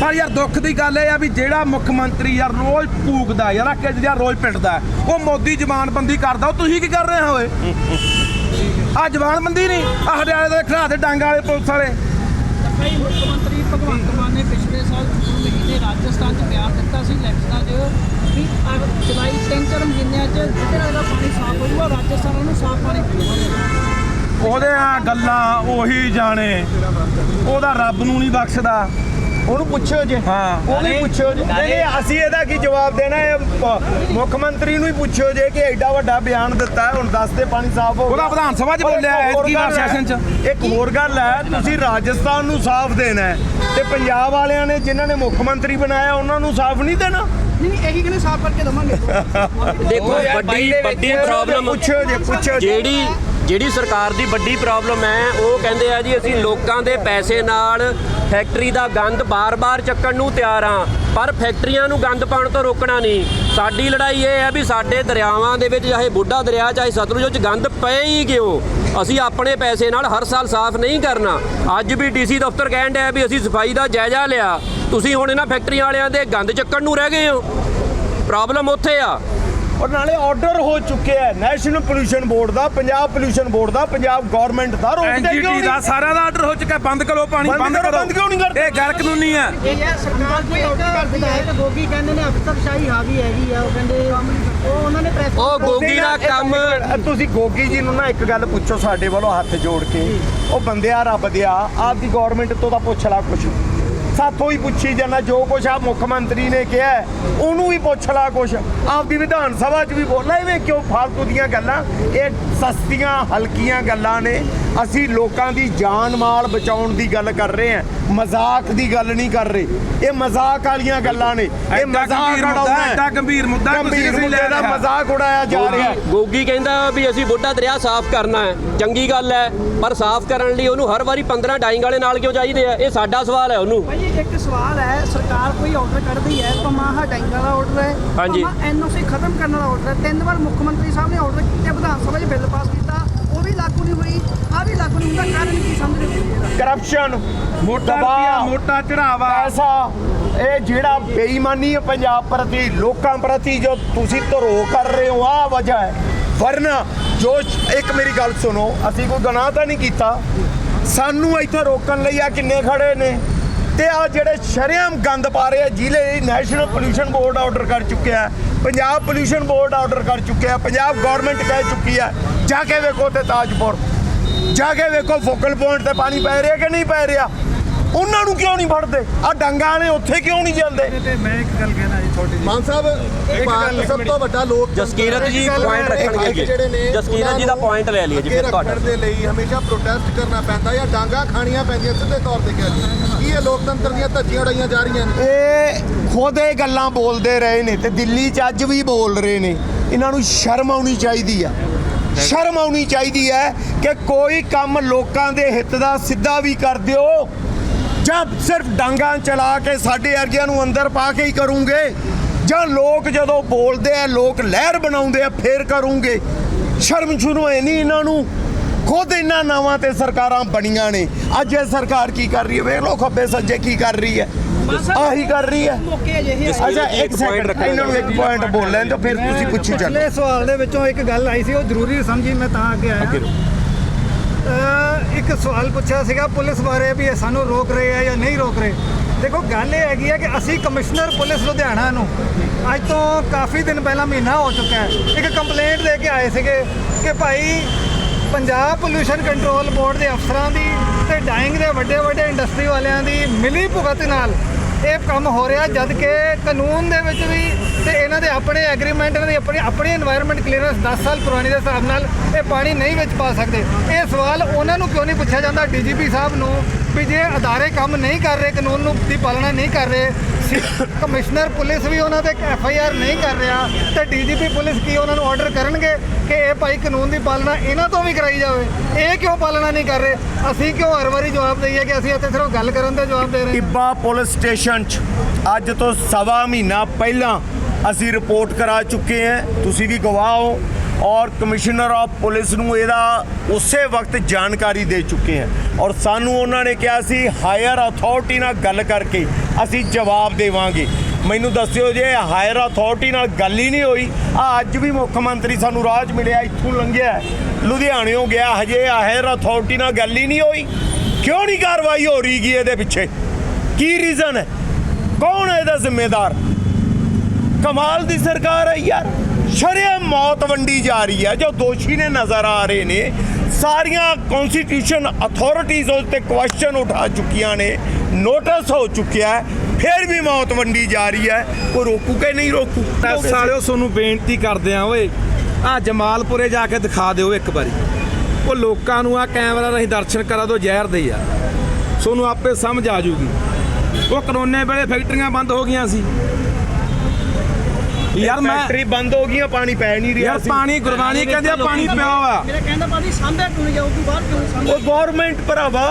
ਪਰ ਯਾਰ ਦੁੱਖ ਦੀ ਗੱਲ ਇਹ ਆ ਵੀ ਜਿਹੜਾ ਮੁੱਖ ਮੰਤਰੀ ਯਾਰ ਰੋਜ਼ ਭੂਕਦਾ, ਯਾਰ ਕਿ ਜਿਹੜਾ ਰੋਜ਼ ਪਿੱਟਦਾ ਉਹ ਮੋਦੀ ਜ਼ਬਾਨਬੰਦੀ ਕਰਦਾ, ਉਹ ਤੁਸੀਂ ਕੀ ਕਰ ਰਹੇ ਹੋ ਓਏ ਆ ਜ਼ਬਾਨਬੰਦੀ ਨਹੀਂ। ਆ ਹਰਿਆਣੇ ਦੇ ਖੜਾ ਦੇ ਡਾਂਗਾ ਵਾਲੇ, ਪੁਲਿਸ ਵਾਲੇ। ਕਈ ਮੁੱਖ ਮੰਤਰੀ ਭਗਵੰਤ ਮਾਨ ਨੇ ਪਿਛਲੇ ਸਾਲ ਮਹੀਨੇ ਰਾਜਸਥਾਨ 'ਚ ਬਿਆਨ ਦਿੱਤਾ ਸੀ, ਇਲੈਕਸ਼ਨਾਂ 'ਚ। ਵੀ ਜੁਲਾਈ ਤਿੰਨ ਚਾਰ ਮਹੀਨਿਆਂ 'ਚ ਨਾਲ ਦਾ ਪਾਣੀ ਸਾਫ਼ ਹੋਊਗਾ ਰਾਜਸਥਾਨ ਨੂੰ ਸਾਫ਼ ਪਾਣੀ ਉਹਦੇ ਆ ਗੱਲਾਂ ਉਹੀ ਜਾਣੇ। ਉਹਦਾ ਰੱਬ ਨੂੰ ਨਹੀਂ ਬਖਸ਼ਦਾ। ਉਹਨੂੰ ਪੁੱਛੋ ਜੇ। ਹਾਂ। ਉਹ ਵੀ ਪੁੱਛੋ ਜੇ। ਨਹੀਂ ਅਸੀਂ ਇਹਦਾ ਕੀ ਜਵਾਬ ਦੇਣਾ ਹੈ? ਮੁੱਖ ਮੰਤਰੀ ਨੂੰ ਹੀ ਪੁੱਛੋ ਜੇ ਕਿ ਐਡਾ ਵੱਡਾ ਬਿਆਨ ਦਿੱਤਾ ਹੈ, ਹੁਣ ਦੱਸ ਦੇ ਪਾਣੀ ਸਾਫ਼ ਹੋ ਗਿਆ। ਉਹਦਾ ਵਿਧਾਨ ਸਭਾ 'ਚ ਬੋਲਿਆ ਹੋਰ ਐਤਕੀ ਵਾਰ ਗੱਲ ਹੈ, ਸੈਸ਼ਨ 'ਚ। ਇੱਕ ਹੋਰ ਗੱਲ ਹੈ ਤੁਸੀਂ ਰਾਜਸਥਾਨ ਨੂੰ ਸਾਫ਼ ਦੇਣਾ ਹੈ। ਤੇ ਪੰਜਾਬ ਵਾਲਿਆਂ ਨੇ ਜਿਨ੍ਹਾਂ ਨੇ ਮੁੱਖ ਮੰਤਰੀ ਬਣਾਇਆ ਉਹਨਾਂ ਨੂੰ ਸਾਫ਼ ਨਹੀਂ ਦੇਣਾ? ਨਹੀਂ ਨਹੀਂ ਇਹੀ ਕਹਿੰਦੇ ਸਾਫ਼ ਕਰਕੇ ਦਵਾਂਗੇ। ਦੇਖੋ ਵੱਡੀ ਵੱਡੀ ਪ੍ਰੋਬਲਮ ਪੁੱਛੋ ਜੇ ਪੁੱਛੋ ਜਿਹੜੀ ਜਿਹੜੀ ਸਰਕਾਰ ਦੀ ਵੱਡੀ ਪ੍ਰੋਬਲਮ ਹੈ, ਉਹ ਕਹਿੰਦੇ ਆ ਜੀ, ਅਸੀਂ ਲੋਕਾਂ ਦੇ ਪੈਸੇ ਨਾਲ ਫੈਕਟਰੀ ਦਾ ਗੰਦ ਬਾਰ-ਬਾਰ ਚੱਕਣ ਨੂੰ ਤਿਆਰ ਹਾਂ, ਪਰ ਫੈਕਟਰੀਆਂ ਨੂੰ ਗੰਦ ਪਾਉਣ ਤੋਂ ਰੋਕਣਾ ਨਹੀਂ। ਸਾਡੀ ਲੜਾਈ ਇਹ ਹੈ ਵੀ ਸਾਡੇ ਦਰਿਆਵਾਂ ਦੇ ਵਿੱਚ, ਚਾਹੇ ਬੁੱਢਾ ਦਰਿਆ, ਚਾਹੇ ਸਤਲੁਜ ਵਿੱਚ ਗੰਦ ਪਏ ਹੀ ਕਿਉਂ? ਅਸੀਂ ਆਪਣੇ ਪੈਸੇ ਨਾਲ ਹਰ ਸਾਲ ਸਾਫ਼ ਨਹੀਂ ਕਰਨਾ। ਅੱਜ ਵੀ ਡੀਸੀ ਦਫ਼ਤਰ ਕਹਿਣ ਡਿਆ ਵੀ ਅਸੀਂ ਸਫ਼ਾਈ ਦਾ ਜਾਇਜ਼ਾ ਲਿਆ। ਤੁਸੀਂ ਹੁਣ ਇਹਨਾਂ ਫੈਕਟਰੀਆਂ ਵਾਲਿਆਂ ਦੇ ਗੰਦ ਚੱਕਣ ਨੂੰ ਰਹਿ ਗਏ ਹੋ। ਪ੍ਰੋਬਲਮ ਉੱਥੇ ਆ। ਔਰ ਨਾਲੇ ਆਰਡਰ ਹੋ ਚੁੱਕਿਆ ਹੈ ਨੈਸ਼ਨਲ ਪੋਲੂਸ਼ਨ ਬੋਰਡ ਦਾ ਪੰਜਾਬ ਪੋਲੂਸ਼ਨ ਬੋਰਡ ਦਾ ਪੰਜਾਬ ਗਵਰਨਮੈਂਟ ਦਾ। ਰੋਕਦੇ ਕਿਉਂ ਐਨਜੀਟੀ ਦਾ ਨਹੀਂ? ਸਾਰਿਆਂ ਦਾ ਆਰਡਰ ਹੋ ਚੁੱਕਾ ਬੰਦ ਕਰੋ ਪਾਣੀ ਬੰਦ ਬੰਦ ਕਰੋ, ਕਰੋ। ਬੰਦ ਕਿਉਂ ਨਹੀਂ ਕਰਦੇ? ਇਹ ਗੈਰ ਕਾਨੂੰਨੀ ਹੈ। ਇਹ ਯਾਰ ਸਰਕਾਰ ਦੀ ਇੱਕ ਵਿਧਾਇਕ ਗੋਗੀ ਕਹਿੰਦੇ ਨੇ ਅਫਸਰਸ਼ਾਹੀ ਹਾਵੀ ਹੈਗੀ ਆ ਉਹ ਕਹਿੰਦੇ ਉਹ ਉਹਨਾਂ ਨੇ ਪ੍ਰੈਸ ਉਹ ਗੋਗੀ ਦਾ ਕੰਮ ਤੁਸੀਂ ਗੋਗੀ ਜੀ ਨੂੰ ਨਾ ਇੱਕ ਗੱਲ ਪੁੱਛੋ ਸਾਡੇ ਵੱਲੋਂ ਹੱਥ ਜੋੜ ਕੇ। ਉਹ ਬੰਦਿਆ ਰੱਬ ਦਿਆ ਆਪਦੀ ਗਵਰਨਮੈਂਟ ਤੋਂ ਤਾਂ ਪੁੱਛ ਲਾ ਕੁਛ। ਸਾਥੋਂ ਹੀ ਪੁੱਛੀ ਜਾਣਾ ਜੋ ਕੁਛ ਆ ਮੁੱਖ ਮੰਤਰੀ ਨੇ ਕਿਹਾ, ਉਹਨੂੰ ਵੀ ਪੁੱਛ ਲਾ ਕੁਛ। ਆਪਦੀ ਵਿਧਾਨ ਸਭਾ 'ਚ ਵੀ ਬੋਲਾ ਐਵੇਂ ਕਿਉਂ ਫਾਲਤੂ ਦੀਆਂ ਗੱਲਾਂ, ਇਹ ਸਸਤੀਆਂ, ਹਲਕੀਆਂ ਗੱਲਾਂ ਨੇ। ਅਸੀਂ ਲੋਕਾਂ ਦੀ ਜਾਨ ਮਾਲ ਬਚਾਉਣ ਦੀ ਗੱਲ ਕਰ ਰਹੇ ਹਾਂ। ਮਜ਼ਾਕ ਦੀ ਗੱਲ ਨਹੀਂ ਕਰ ਰਹੇ। ਇਹ ਮਜ਼ਾਕ ਵਾਲੀਆਂ ਗੱਲਾਂ ਨੇ। ਇਹ ਮਜ਼ਾਕ ਉਡਾਉਣਾ ਹੈ। ਐਡਾ ਗੰਭੀਰ ਮੁੱਦਾ ਮੁੱਦੇ ਦਾ ਲੈ ਰਿਹਾ। ਮਜ਼ਾਕ ਉਡਾਇਆ ਜਾ ਰਿਹਾ ਗੋਗੀ- ਕਹਿੰਦਾ ਵੀ ਅਸੀਂ ਬੁੱਢਾ ਦਰਿਆ ਸਾਫ਼ ਕਰਨਾ ਹੈ। ਚੰਗੀ ਗੱਲ ਹੈ ਪਰ ਸਾਫ਼ ਕਰਨ ਲਈ ਉਹਨੂੰ ਹਰ ਵਾਰੀ 15 ਡਾਈਂਗ ਵਾਲੇ ਨਾਲ ਕਿਉਂ ਚਾਹੀਦੇ ਆ? ਇਹ ਸਾਡਾ ਸਵਾਲ ਹੈ ਉਹਨੂੰ। ਭਾਈ ਇੱਕ ਸਵਾਲ ਹੈ ਸਰਕਾਰ ਕੋਈ ਆਰਡਰ ਕਰਦੀ ਹੈ ਪਮਾਹਾ ਡੈਂਗਾ ਦਾ ਆਰਡਰ ਹੈ ਹਾਂਜੀ। ਐਨਓਸੀ ਖਤਮ ਕਰਨ ਦਾ ਆਰਡਰ ਹੈ। ਤਿੰਨ ਵਾਰ ਮੁੱਖ ਮੰਤਰੀ ਸਾਹਿਬ ਨੇ ਆਰਡਰ ਕੀਤੇ ਵਿਧਾਨ ਸਭਾ 'ਚ ਬਿੱਲ ਪਾਸ ਕੀਤਾ ਵੀ ਲਾਗੂ ਨਹੀਂ ਹੋਈ ਆ ਵੀ ਲਾਗੂ ਨਹੀਂ ਹੁੰਦਾ ਕਾਰਨ ਕੀ ਸਮਝਦੇ ਹੋ? ਇਹਦਾ ਕਰਪਸ਼ਨ ਮੋਟਾ ਰੁਪਿਆ ਮੋਟਾ ਚੜਾਵਾ। ਐਸਾ ਇਹ ਜਿਹੜਾ ਬੇਈਮਾਨੀ ਹੈ ਪੰਜਾਬ ਪ੍ਰਤੀ ਲੋਕਾਂ ਪ੍ਰਤੀ ਜੋ ਤੁਸੀਂ ਧਰੋ ਕਰ ਰਹੇ ਹੋ ਆ ਵਜ੍ਹਾ ਹੈ। ਵਰਨਾ ਜੋ ਇੱਕ ਮੇਰੀ ਗੱਲ ਸੁਣੋ ਅਸੀਂ ਕੋਈ ਗੁਨਾਹ ਤਾਂ ਨਹੀਂ ਕੀਤਾ? ਸਾਨੂੰ ਇੱਥੇ ਰੋਕਣ ਲਈ ਆ ਕਿੰਨੇ ਖੜੇ ਨੇ? ਤੇ ਆ ਜਿਹੜੇ ਸ਼ਰੇਆਮ ਗੰਦ ਪਾ ਰਹੇ ਆ ਜ਼ਿਲ੍ਹੇ ਨੈਸ਼ਨਲ ਪੋਲੂਸ਼ਨ ਬੋਰਡ ਆਰਡਰ ਕਰ ਚੁੱਕਿਆ ਹੈ ਪੰਜਾਬ ਪੋਲੂਸ਼ਨ ਬੋਰਡ ਆਰਡਰ ਕਰ ਚੁੱਕਿਆ ਹੈ ਪੰਜਾਬ ਗਵਰਨਮੈਂਟ ਕਹਿ ਚੁੱਕੀ ਹੈ ਜਾ ਕੇ ਵੇਖੋ ਤੇ ਤਾਜਪੁਰ। ਜਾ ਕੇ ਵੇਖੋ ਫੋਕਲ ਪੁਆਇੰਟ ਤੇ ਪਾਣੀ ਪੈ ਰਿਹਾ ਕਿ ਨਹੀਂ ਪੈ ਰਿਹਾ। ਉਹਨਾਂ ਨੂੰ ਕਿਉਂ ਨਹੀਂ ਫੜਦੇ? ਆ ਡੰਗਾਂ ਨੇ ਉੱਥੇ ਕਿਉਂ ਨਹੀਂ ਜਾਂਦੇ ਤੇ ਮੈਂ ਇੱਕ ਗੱਲ ਕਹਿਣਾ ਜੀ ਤੁਹਾਡੀ ਮਾਨ ਸਾਹਿਬ ਭਾਰਤ ਸਭ ਤੋਂ ਵੱਡਾ ਲੋਕ ਜਸਕੀਰਤ ਜੀ point ਰੱਖਣਗੇ ਅੱਗੇ। ਜਿਹੜੇ ਨੇ ਜਸਕੀਰਤ ਜੀ ਦਾ point ਲੈ ਲਈਏ ਜੀ, ਫਿਰ ਤੁਹਾਡਾ। ਦੇ ਲਈ ਹਮੇਸ਼ਾ ਪ੍ਰੋਟੈਸਟ ਕਰਨਾ ਪੈਂਦਾ ਜਾਂ ਡਾਂਗਾ ਖਾਣੀਆਂ ਪੈਂਦੀਆਂ ਸਿੱਧੇ ਤੌਰ ਤੇ ਕਹਿ ਕੀ ਇਹ ਲੋਕਤੰਤਰ ਦੀਆਂ ਧੱਜੀਆਂ ਉਡਾਈਆਂ ਜਾ ਰਹੀਆਂ ਨੇ? ਇਹ ਖੁਦ ਇਹ ਗੱਲਾਂ ਬੋਲਦੇ ਰਹੇ ਨੇ ਤੇ ਦਿੱਲੀ 'ਚ ਅੱਜ ਵੀ ਬੋਲ ਰਹੇ ਨੇ। ਇਹਨਾਂ ਨੂੰ ਸ਼ਰਮ ਆਉਣੀ ਚਾਹੀਦੀ ਆ। ਸ਼ਰਮ ਆਉਣੀ ਚਾਹੀਦੀ ਹੈ ਕਿ ਕੋਈ ਕੰਮ ਲੋਕਾਂ ਦੇ ਹਿੱਤ ਦਾ ਸਿੱਧਾ ਵੀ ਕਰ ਦਿਓ। ਜਾਂ ਸਿਰਫ ਡਾਂਗਾਂ ਚਲਾ ਕੇ ਸਾਡੇ ਅਰਗਿਆਂ ਨੂੰ ਅੰਦਰ ਪਾ ਕੇ ਹੀ ਕਰੂੰਗੇ। ਜਾਂ ਲੋਕ ਜਦੋਂ ਬੋਲਦੇ ਆ, ਲੋਕ ਲਹਿਰ ਬਣਾਉਂਦੇ ਆ, ਫੇਰ ਕਰੂੰਗੇ। ਸ਼ਰਮ ਸ਼ੁਰੂ ਹੈ ਨਹੀਂ ਇਹਨਾਂ ਨੂੰ। ਖੁਦ ਇਹਨਾਂ ਨਾਵਾਂ ਤੇ ਸਰਕਾਰਾਂ ਬਣੀਆਂ ਨੇ। ਅੱਜ ਇਹ ਸਰਕਾਰ ਕੀ ਕਰ ਰਹੀ ਹੈ? ਵੇਖ ਲਓ ਖੱਬੇ ਸੱਜੇ ਕੀ ਕਰ ਰਹੀ ਹੈ। ਆਹੀ ਕਰ ਰਹੀ ਹੈ। ਮੌਕੇ ਅਜਿਹੇ ਆਏ ਅੱਛਾ ਇੱਕ ਸੈਕਿੰਡ ਇਹਨਾਂ ਨੂੰ ਇੱਕ ਪੁਆਇੰਟ ਬੋਲ ਲੈਣ ਤਾਂ ਫਿਰ ਤੁਸੀਂ ਪੁੱਛੀ ਚੱਲੋ ਪਿਛਲੇ ਸਵਾਲ ਦੇ ਵਿੱਚੋਂ ਇੱਕ ਗੱਲ ਆਈ ਸੀ ਉਹ ਜ਼ਰੂਰੀ ਸਮਝੀ ਮੈਂ ਤਾਂ ਅੱਗੇ ਆਇਆ। ਇੱਕ ਸਵਾਲ ਪੁੱਛਿਆ ਸੀਗਾ ਪੁਲਿਸ ਬਾਰੇ ਵੀ ਇਹ ਸਾਨੂੰ ਰੋਕ ਰਹੇ ਆ ਜਾਂ ਨਹੀਂ ਰੋਕ ਰਹੇ। ਦੇਖੋ ਗੱਲ ਇਹ ਹੈਗੀ ਹੈ ਕਿ ਅਸੀਂ ਕਮਿਸ਼ਨਰ ਪੁਲਿਸ ਲੁਧਿਆਣਾ ਨੂੰ ਅੱਜ ਤੋਂ ਕਾਫੀ ਦਿਨ ਪਹਿਲਾਂ ਮਹੀਨਾ ਹੋ ਚੁੱਕਾ ਹੈ ਇੱਕ ਕੰਪਲੇਂਟ ਦੇ ਕੇ ਆਏ ਸੀਗੇ ਕਿ ਭਾਈ ਪੰਜਾਬ ਪੋਲੂਸ਼ਨ ਕੰਟਰੋਲ ਬੋਰਡ ਦੇ ਅਫਸਰਾਂ ਦੀ ਤੇ ਡਾਈਂਗ ਦੇ ਵੱਡੇ ਵੱਡੇ ਇੰਡਸਟਰੀ ਵਾਲਿਆਂ ਦੀ ਮਿਲੀ ਭੁਗਤ ਨਾਲ ਇਹ ਕੰਮ ਹੋ ਰਿਹਾ ਜਦ ਕਿ ਕਾਨੂੰਨ ਦੇ ਵਿੱਚ ਵੀ ਤੇ ਇਹਨਾਂ ਦੇ ਆਪਣੇ ਐਗਰੀਮੈਂਟ ਇਹਨਾਂ ਦੀ ਆਪਣੀ ਆਪਣੀ এনवायरमेंट ਕਲੀਅਰੈਂਸ 10 ਸਾਲ ਪੁਰਾਣੀ ਦੇ ਹਿਸਾਬ ਨਾਲ ਇਹ ਪਾਣੀ ਨਹੀਂ ਵਿੱਚ ਪਾ ਸਕਦੇ। ਇਹ ਸਵਾਲ ਉਹਨਾਂ ਨੂੰ ਕਿਉਂ ਨਹੀਂ ਪੁੱਛਿਆ ਜਾਂਦਾ? ਡੀਜੀਪੀ ਸਾਹਿਬ ਨੂੰ ਵੀ ਜੇ ਅਦਾਰੇ ਕੰਮ ਨਹੀਂ ਕਰ ਰਹੇ, ਕਾਨੂੰਨ ਨੂੰ ਦੀ ਪਾਲਣਾ ਨਹੀਂ ਕਰ ਰਹੇ ਕਮਿਸ਼ਨਰ, ਪੁਲਿਸ ਵੀ ਉਹਨਾਂ ਤੇ ਐਫ ਆਈ ਆਰ ਨਹੀਂ ਕਰ ਰਿਹਾ, ਤੇ ਡੀਜੀਪੀ ਪੁਲਿਸ ਕੀ ਉਹਨਾਂ ਨੂੰ ਆਰਡਰ ਕਰਨਗੇ ਕਿ ਇਹ ਭਾਈ ਕਾਨੂੰਨ ਦੀ ਪਾਲਣਾ ਇਹਨਾਂ ਤੋਂ ਵੀ ਕਰਾਈ ਜਾਵੇ? ਇਹ ਕਿਉਂ ਪਾਲਣਾ ਨਹੀਂ ਕਰ ਰਹੇ? ਅਸੀਂ ਕਿਉਂ ਹਰ ਵਾਰੀ ਜਵਾਬ ਦਈਏ ਕਿ ਅਸੀਂ ਇੱਥੇ ਸਿਰਫ ਗੱਲ ਕਰਨ ਦਾ ਜਵਾਬ ਦੇ ਰਹੇ ਹਾਂ? ਟਿੱਬਾ ਪੁਲਿਸ ਸਟੇਸ਼ਨ 'ਚ ਅੱਜ ਤੋਂ ਸਵਾ ਮਹੀਨਾ ਪਹਿਲਾਂ ਅਸੀਂ ਰਿਪੋਰਟ ਕਰਾ ਚੁੱਕੇ ਹਾਂ। ਤੁਸੀਂ ਵੀ ਗਵਾਹ ਹੋ। ਔਰ ਕਮਿਸ਼ਨਰ ਆਫ ਪੁਲਿਸ ਨੂੰ ਇਹਦਾ ਉਸੇ ਵਕਤ ਜਾਣਕਾਰੀ ਦੇ ਚੁੱਕੇ ਹਾਂ। ਔਰ ਸਾਨੂੰ ਉਹਨਾਂ ਨੇ ਕਿਹਾ ਸੀ ਹਾਇਰ ਅਥਾਰਟੀ ਨਾਲ ਗੱਲ ਕਰਕੇ ਅਸੀਂ ਜਵਾਬ ਦੇਵਾਂਗੇ। ਮੈਨੂੰ ਦੱਸਿਓ ਜੇ ਹਾਇਰ ਅਥਾਰਟੀ ਨਾਲ ਗੱਲ ਹੀ ਨਹੀਂ ਹੋਈ ਆ ਅੱਜ ਵੀ ਮੁੱਖ ਮੰਤਰੀ ਸਾਨੂੰ ਰਾਹ 'ਚ ਮਿਲਿਆ, ਇੱਥੋਂ ਲੰਘਿਆ। ਲੁਧਿਆਣਿਓਂ ਗਿਆ, ਹਜੇ ਹਾਇਰ ਅਥਾਰਟੀ ਨਾਲ ਗੱਲ ਹੀ ਨਹੀਂ ਹੋਈ। ਕਿਉਂ ਨਹੀਂ ਕਾਰਵਾਈ ਹੋ ਰਹੀ ਗੀ ਇਹਦੇ ਪਿੱਛੇ? ਕੀ ਰੀਜ਼ਨ ਹੈ? ਕੌਣ ਹੈ ਇਹਦਾ ਜ਼ਿੰਮੇਦਾਰ? ਕਮਾਲ ਦੀ ਸਰਕਾਰ ਹੈ ਯਾਰ। ਸ਼ਰੇਆਮ ਮੌਤ ਵੰਡੀ ਜਾ ਰਹੀ ਹੈ। ਜੋ ਦੋਸ਼ੀ ਨੇ ਨਜ਼ਰ ਆ ਰਹੇ ਨੇ ਸਾਰੀਆਂ ਕਨਸਟੀਟਿਊਸ਼ਨ ਅਥਾਰਟੀਜ਼ ਉਸ ਤੇ ਕੁਐਸਚਨ ਉਠਾ ਚੁੱਕੀਆਂ ਨੇ ਨੋਟਿਸ ਹੋ ਚੁੱਕਿਆ ਹੈ ਫਿਰ ਵੀ ਮੌਤ ਵੰਡੀ ਜਾ ਰਹੀ ਹੈ। ਕੋਈ ਰੋਕੂ ਕਿ ਨਹੀਂ ਰੋਕੂ? ਸਾਲਿਓ ਤੁਹਾਨੂੰ ਬੇਨਤੀ ਕਰਦੇ ਆ ਓਏ ਆ ਜਮਾਲਪੁਰੇ ਜਾ ਕੇ ਦਿਖਾ ਦਿਓ ਇੱਕ ਵਾਰੀ। ਉਹ ਲੋਕਾਂ ਨੂੰ ਆ ਕੈਮਰਾ ਰਾਹੀਂ ਦਰਸ਼ਨ ਕਰਾ ਦਿਓ ਜ਼ਹਿਰ ਦੇ ਆ। ਤੁਹਾਨੂੰ ਆਪੇ ਸਮਝ ਆ ਜੂਗੀ। ਉਹ ਕਰੋਨੇ ਵੇਲੇ ਫੈਕਟਰੀਆਂ ਬੰਦ ਹੋ ਗਈਆਂ ਸੀ। ਯਾਰ ਮੈਂ ਫੈਕਟਰੀ ਬੰਦ ਹੋ ਗਈਆਂ ਪਾਣੀ ਪੈ ਨਹੀਂ ਰਿਹਾ ਯਾਰ ਸੀ। ਪਾਣੀ ਗੁਰਬਾਣੀ ਕਹਿੰਦੇ ਆ ਪਾਣੀ ਪਿਆ ਵਾ ਮੇਰਾ ਕਹਿੰਦਾ ਬਾਦੀ ਸਾਂਭਿਆ ਕਿਉਂ ਨਹੀਂ ਜਾਊ ਤੂੰ ਬਾਹਰ ਕਿਉਂ ਸਾਂਭਿਆ? ਉਹ ਗਵਰਨਮੈਂਟ ਭਰਾਵਾ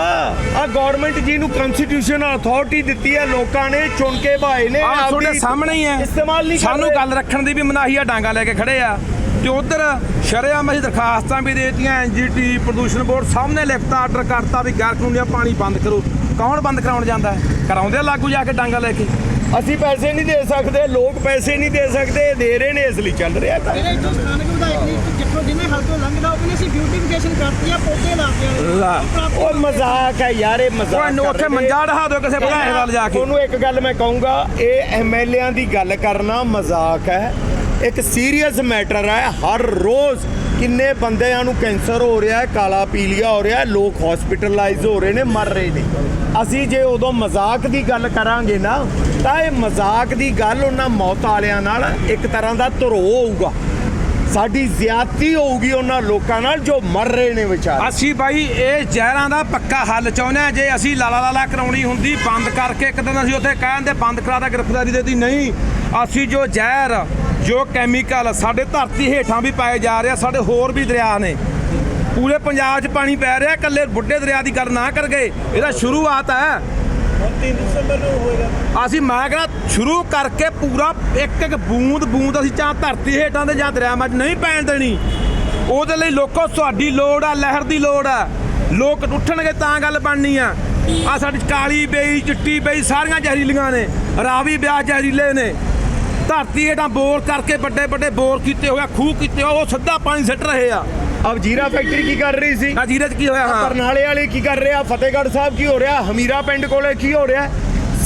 ਆ ਗਵਰਨਮੈਂਟ ਜੀ ਨੂੰ ਕਨਸਟੀਟਿਊਸ਼ਨ ਅਥਾਰਟੀ ਦਿੱਤੀ ਹੈ ਲੋਕਾਂ ਨੇ ਚੁਣ ਕੇ ਭਾਏ ਨੇ ਆਪਦੀ ਤੁਹਾਡੇ ਸਾਹਮਣੇ ਹੀ ਹੈ। ਇਸਤੇਮਾਲ ਨਹੀਂ ਕਰ ਸਾਨੂੰ। ਗੱਲ ਰੱਖਣ ਦੀ ਵੀ ਮਨਾਹੀ ਆ ਡਾਂਗਾ ਲੈ ਕੇ ਖੜੇ ਆ। ਤੇ ਉਧਰ ਸ਼ਰੇਆਮ ਅਸੀਂ ਦਰਖਾਸਤਾਂ ਵੀ ਦੇਤੀਆਂ ਐਨਜੀਟੀ ਪ੍ਰਦੂਸ਼ਣ ਬੋਰਡ ਸਾਹਮਣੇ ਲਿਖਤਾ ਆਰਡਰ ਕਰਤਾ ਵੀ ਗੈਰ ਪਾਣੀ ਬੰਦ ਕਰੋ। ਕੌਣ ਬੰਦ ਕਰਾਉਣ ਜਾਂਦਾ? ਹੈ ਕਰਾਉਂਦੇ ਆ ਲਾਗੂ ਜਾ ਕੇ ਡਾਂਗਾ ਲੈ ਕੇ। ਅਸੀਂ ਪੈਸੇ ਨਹੀਂ ਦੇ ਸਕਦੇ ਲੋਕ ਪੈਸੇ ਨਹੀਂ ਦੇ ਸਕਦੇ ਦੇ ਰਹੇ ਨੇ ਇਸ ਲਈ ਚੱਲ ਰਿਹਾ ਕੰਮ ਮੇਰੇ ਜੋ ਸਥਾਨਕ ਵਿਧਾਇਕ ਨੇ ਜਿੱਥੋਂ ਜਿੰਨੇ ਹਲਕੋਂ ਲੰਘਦਾ ਉਹ ਕਹਿੰਦੇ ਅਸੀਂ ਬਿਊਟੀਫਿਕੇਸ਼ਨ ਕਰਤੀ ਆ ਪੌਦੇ ਲਾਤੇ। ਉਹ ਮਜ਼ਾਕ ਹੈ ਯਾਰ ਇਹ ਮਜ਼ਾਕ ਉੱਥੇ। ਮੰਜਾ ਢਹਾ ਦਿਓ ਕਿਸੇ ਜਾ ਕੇ ਤੁਹਾਨੂੰ ਇੱਕ ਗੱਲ ਮੈਂ ਕਹੂੰਗਾ ਇਹ ਐਮਐਲਏਆਂ ਦੀ ਗੱਲ ਕਰਨਾ ਮਜ਼ਾਕ ਹੈ ਇੱਕ ਸੀਰੀਅਸ ਮੈਟਰ ਹੈ ਹਰ ਰੋਜ਼ ਕਿੰਨੇ ਬੰਦਿਆਂ ਨੂੰ ਕੈਂਸਰ ਹੋ ਰਿਹਾ ਹੈ, ਕਾਲਾ ਪੀਲੀਆ ਹੋ ਰਿਹਾ ਹੈ, ਲੋਕ ਹਸਪੀਟਲਾਈਜ਼ ਹੋ ਰਹੇ ਨੇ, ਮਰ ਰਹੇ ਨੇ। ਅਸੀਂ ਜੇ ਉਦੋਂ ਮਜ਼ਾਕ ਦੀ ਗੱਲ ਕਰਾਂਗੇ ਨਾ, ਤਾਂ ਇਹ ਮਜ਼ਾਕ ਦੀ ਗੱਲ ਉਹਨਾਂ ਮੌਤ ਵਾਲਿਆਂ ਨਾਲ ਇੱਕ ਤਰ੍ਹਾਂ ਦਾ ਧਰੋ ਹੋਊਗਾ। ਸਾਡੀ ਜ਼ਿਆਦਤੀ ਹੋਊਗੀ ਉਹਨਾਂ ਲੋਕਾਂ ਨਾਲ ਜੋ ਮਰ ਰਹੇ ਨੇ ਵਿਚਾਰੇ। ਅਸੀਂ ਬਾਈ, ਇਹ ਜ਼ਹਿਰਾਂ ਦਾ ਪੱਕਾ ਹੱਲ ਚਾਹੁੰਦੇ ਹਾਂ। ਜੇ ਅਸੀਂ ਲਾਲਾ ਲਾਲਾ ਕਰਾਉਣੀ ਹੁੰਦੀ, ਬੰਦ ਕਰਕੇ ਇੱਕ ਦਿਨ ਅਸੀਂ ਉੱਥੇ ਕਹਿੰਦੇ ਬੰਦ ਕਰਾ ਦਾ, ਗ੍ਰਿਫਤਾਰੀ ਦੇਤੀ। ਨਹੀਂ, ਅਸੀਂ ਜੋ ਜ਼ਹਿਰ ਜੋ ਕੈਮੀਕਲ ਸਾਡੇ ਧਰਤੀ ਹੇਠਾਂ ਵੀ ਪਾਏ ਜਾ ਰਹੇ ਆ ਸਾਡੇ ਹੋਰ ਵੀ ਦਰਿਆ ਨੇ। ਪੂਰੇ ਪੰਜਾਬ 'ਚ ਪਾਣੀ ਪੈ ਰਿਹਾ ਇਕੱਲੇ ਬੁੱਢੇ ਦਰਿਆ ਦੀ ਗੱਲ ਨਾ ਕਰ ਗਏ ਇਹਦਾ ਸ਼ੁਰੂਆਤ ਹੈ। ਅਸੀਂ ਮੈਂ ਕਹਿੰਦਾ ਸ਼ੁਰੂ ਕਰਕੇ ਪੂਰਾ ਇੱਕ ਇੱਕ ਬੂੰਦ ਬੂੰਦ ਅਸੀਂ ਚਾਹ ਧਰਤੀ ਹੇਠਾਂ ਦੇ ਜਾਂ ਦਰਿਆ ਵਿੱਚ ਨਹੀਂ ਪੈਣ ਦੇਣੀ। ਉਹਦੇ ਲਈ ਲੋਕੋ ਤੁਹਾਡੀ ਲੋੜ ਆ ਲਹਿਰ ਦੀ ਲੋੜ ਆ। ਲੋਕ ਉੱਠਣਗੇ ਤਾਂ ਗੱਲ ਬਣਨੀ ਆ। ਆ ਸਾਡੀ ਕਾਲੀ ਬੇਈ ਚਿੱਟੀ ਬੇਈ ਸਾਰੀਆਂ ਜ਼ਹਿਰੀਲੀਆਂ ਨੇ। ਰਾਵੀ ਵਿਆਹ ਜ਼ਹਿਰੀਲੇ ਨੇ। ਧਰਤੀ ਹੇਠਾਂ ਬੋਰ ਕਰਕੇ ਵੱਡੇ ਵੱਡੇ ਬੋਰ ਕੀਤੇ ਹੋਏ ਆ ਖੂਹ ਕੀਤੇ ਹੋਏ, ਉਹ ਸਿੱਧਾ ਪਾਣੀ ਸਿੱਟ ਰਹੇ ਆ। ਅਬ ਜੀਰਾ ਫੈਕਟਰੀ ਕੀ ਕਰ ਰਹੀ ਸੀ? ਆ ਜੀਰੇ 'ਚ ਕੀ ਹੋਇਆ ਹਾਂ। ਬਰਨਾਲੇ ਵਾਲੇ ਕੀ ਕਰ ਰਿਹਾ ਫਤਿਹਗੜ੍ਹ ਸਾਹਿਬ ਕੀ ਹੋ ਰਿਹਾ? ਹਮੀਰਾ ਪਿੰਡ ਕੋਲੇ ਕੀ ਹੋ ਰਿਹਾ?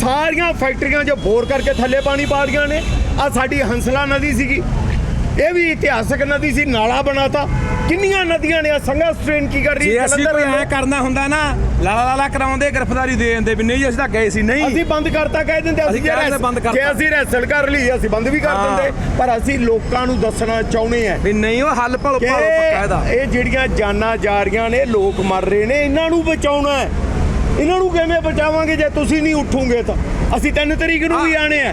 ਸਾਰੀਆਂ ਫੈਕਟਰੀਆਂ ਜੋ ਬੋਰ ਕਰਕੇ ਥੱਲੇ ਪਾਣੀ ਪਾ ਰਹੀਆਂ ਨੇ। ਆ ਸਾਡੀ ਹੰਸਲਾ ਨਦੀ ਸੀਗੀ। ਇਹ ਵੀ ਇਤਿਹਾਸਕ ਨਦੀ ਸੀ ਨਾਲਾ ਬਣਾਤਾ ਕਿੰਨੀਆਂ ਨਦੀਆਂ ਨੇ ਆ? ਸੰਘਾ ਸਟ੍ਰੇਨ ਕੀ ਕਰ ਰਹੀ ਜੇ ਅਸੀਂ ਕੋਈ ਐ ਕਰਨਾ ਹੁੰਦਾ ਨਾ ਲਾਲਾ ਲਾਲਾ ਕਰਾਉਂਦੇ ਗ੍ਰਿਫਤਾਰੀ ਦੇ ਦਿੰਦੇ ਵੀ ਨਹੀਂ ਅਸੀਂ ਤਾਂ ਗਏ ਸੀ ਨਹੀਂ। ਅਸੀਂ ਬੰਦ ਕਰਤਾ ਕਹਿ ਦਿੰਦੇ ਅਸੀਂ ਕਹਿ ਦਿੰਦੇ ਰੈਸ- ਬੰਦ ਕਰਤਾ। ਜੇ ਅਸੀਂ ਰੈਸਲ ਕਰ ਲਈ ਅਸੀਂ ਬੰਦ ਵੀ ਕਰ ਹਾਂ। ਦਿੰਦੇ। ਪਰ ਅਸੀਂ ਲੋਕਾਂ ਨੂੰ ਦੱਸਣਾ ਚਾਹੁੰਦੇ ਆ ਵੀ ਨਹੀਂ ਉਹ ਹੱਲ ਭਲੋ ਭਲੋ ਪੱਕਾ ਇਹਦਾ। ਇਹ ਜਿਹੜੀਆਂ ਜਾਨਾਂ ਜਾ ਰਹੀਆਂ ਨੇ ਲੋਕ ਮਰ ਰਹੇ ਨੇ ਇਹਨਾਂ ਨੂੰ ਬਚਾਉਣਾ ਹੈ। ਇਹਨਾਂ ਨੂੰ ਕਿਵੇਂ ਬਚਾਵਾਂਗੇ? ਜੇ ਤੁਸੀਂ ਨਹੀਂ ਉੱਠੋਗੇ ਤਾਂ। ਅਸੀਂ 3 ਤਰੀਕ ਨੂੰ ਵੀ ਆਣੇ ਆ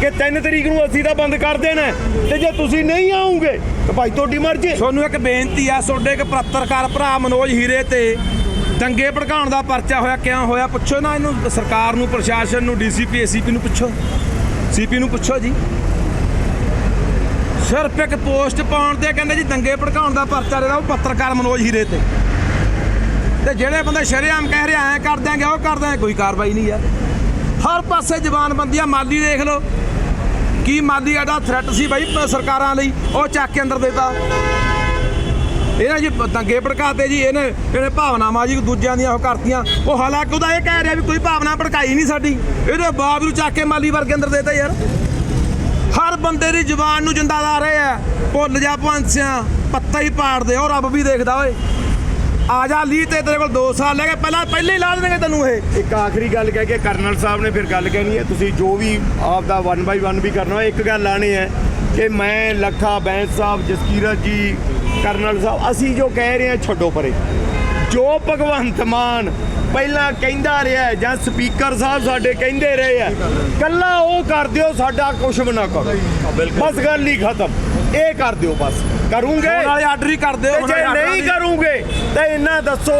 ਕਿ 3 ਤਰੀਕ ਨੂੰ ਅਸੀਂ ਤਾਂ ਬੰਦ ਕਰ ਦੇਣਾ ਹੈ। ਤੇ ਜੇ ਤੁਸੀਂ ਨਹੀਂ ਆਉਂਗੇ, ਤਾਂ ਭਾਈ ਤੁਹਾਡੀ ਮਰਜ਼ੀ। ਤੁਹਾਨੂੰ ਇੱਕ ਬੇਨਤੀ ਆ, ਤੁਹਾਡੇ ਇੱਕ ਪੱਤਰਕਾਰ ਭਰਾ ਮਨੋਜ ਹੀਰੇ ਤੇ ਦੰਗੇ ਭੜਕਾਉਣ ਦਾ ਪਰਚਾ ਹੋਇਆ, ਕਿਉਂ ਹੋਇਆ, ਪੁੱਛੋ ਨਾ ਇਹਨੂੰ, ਸਰਕਾਰ ਨੂੰ, ਪ੍ਰਸ਼ਾਸਨ ਨੂੰ, ਡੀਸੀਪੀ, ਏਸੀਪੀ ਨੂੰ ਪੁੱਛੋ। ਸੀਪੀ ਨੂੰ ਪੁੱਛੋ ਜੀ। ਸਿਰਫ ਇੱਕ ਪੋਸਟ ਪਾਉਣ ਤੇ ਕਹਿੰਦੇ ਜੀ ਦੰਗੇ ਭੜਕਾਉਣ ਦਾ ਪਰਚਾ ਜਿਹੜਾ, ਉਹ ਪੱਤਰਕਾਰ ਮਨੋਜ ਹੀਰੇ ਤੇ। ਤੇ ਜਿਹੜੇ ਬੰਦੇ ਸ਼ਰੇਆਮ ਕਹਿ ਰਿਹਾ ਐਂ ਕਰ ਦਿਆਂਗੇ, ਉਹ ਕਰ ਦਿਆਂਗੇ, ਕੋਈ ਕਾਰਵਾਈ ਨਹੀਂ ਯਾਰ ਹਰ ਪਾਸੇ ਜ਼ਬਾਨਬੰਦੀਆਂ, ਮਾਲੀ ਦੇਖ ਲਓ। ਕੀ ਮਾਲੀ ਐਡਾ ਥ੍ਰੈਟ ਸੀ ਬਾਈ ਸਰਕਾਰਾਂ ਲਈ? ਉਹ ਚੱਕ ਕੇ ਅੰਦਰ ਦੇਤਾ। ਇਹਨਾਂ ਜੀ, ਦੰਗੇ ਭੜਕਾਤੇ ਜੀ, ਇਹਨੇ ਇਹਨੇ ਭਾਵਨਾਵਾਂ ਜੀ ਦੂਜਿਆਂ ਦੀਆਂ ਉਹ ਕਰਤੀਆਂ। ਉਹ ਹਾਲਾਂਕਿ ਉਹਦਾ ਇਹ ਕਹਿ ਰਿਹਾ ਵੀ ਕੋਈ ਭਾਵਨਾ ਭੜਕਾਈ ਨਹੀਂ ਸਾਡੀ। ਇਹਦੇ ਬਾਵਜੂਦ ਚੱਕ ਕੇ ਮਾਲੀ ਵਰਗੇ ਅੰਦਰ ਦੇਤਾ ਯਾਰ। ਹਰ ਬੰਦੇ ਦੀ ਜ਼ੁਬਾਨ ਨੂੰ ਜਿੰਦਾ ਲਾ ਰਹੇ ਆ। ਭੁੱਲ ਜਾ ਪੰਛੀਆਂ ਪੱਤਾ ਹੀ ਪਾੜਦੇ ਉਹ ਰੱਬ ਵੀ ਦੇਖਦਾ, ਓਏ। ਆ ਜਾ ਲੀ ਤੇ ਤੇਰੇ ਕੋਲ 2 ਸਾਲ ਲੈ ਕੇ ਪਹਿਲਾਂ ਪਹਿਲੇ ਹੀ ਲਾ ਦੇਣਗੇ ਤੈਨੂੰ ਇਹ। ਇੱਕ ਆਖਰੀ ਗੱਲ ਕਹਿ ਕੇ ਕਰਨਲ ਸਾਹਿਬ ਨੇ ਫਿਰ ਗੱਲ ਕਹਿਣੀ ਹੈ ਤੁਸੀਂ ਜੋ ਵੀ ਆਪ ਦਾ 1 ਬਾਈ 1 ਵੀ ਕਰਨਾ ਹੋਏ ਇੱਕ ਗੱਲ ਆਣੀ ਹੈ ਕਿ ਮੈਂ ਲੱਖਾ ਬੈਂਸ ਸਾਹਿਬ ਜਸਕੀਰਤ ਜੀ ਕਰਨਲ ਸਾਹਿਬ ਅਸੀਂ ਜੋ ਕਹਿ ਰਹੇ ਹਾਂ ਛੱਡੋ ਪਰੇ। ਜੋ ਭਗਵੰਤ ਮਾਨ ਪਹਿਲਾਂ ਕਹਿੰਦਾ ਰਿਹਾ ਜਾਂ ਸਪੀਕਰ ਸਾਹਿਬ ਸਾਡੇ ਕਹਿੰਦੇ ਰਹੇ ਆ ਕੱਲਾ ਉਹ ਕਰ ਦਿਓ ਸਾਡਾ ਕੁਝ ਵੀ ਨਾ ਕਰੋ। ਬਸ ਗੱਲ ਹੀ ਖਤਮ। ਇਹ ਕਰ ਦਿਓ ਬਸ। ਕਰੂੰਗੇ। ਵਾਲੇ ਆਰਡਰ ਹੀ ਕਰ ਦਿਓ ਜੇ ਨਹੀਂ ਕਰੂੰਗੇ ਤਾਂ ਇਹਨਾਂ ਦੱਸੋ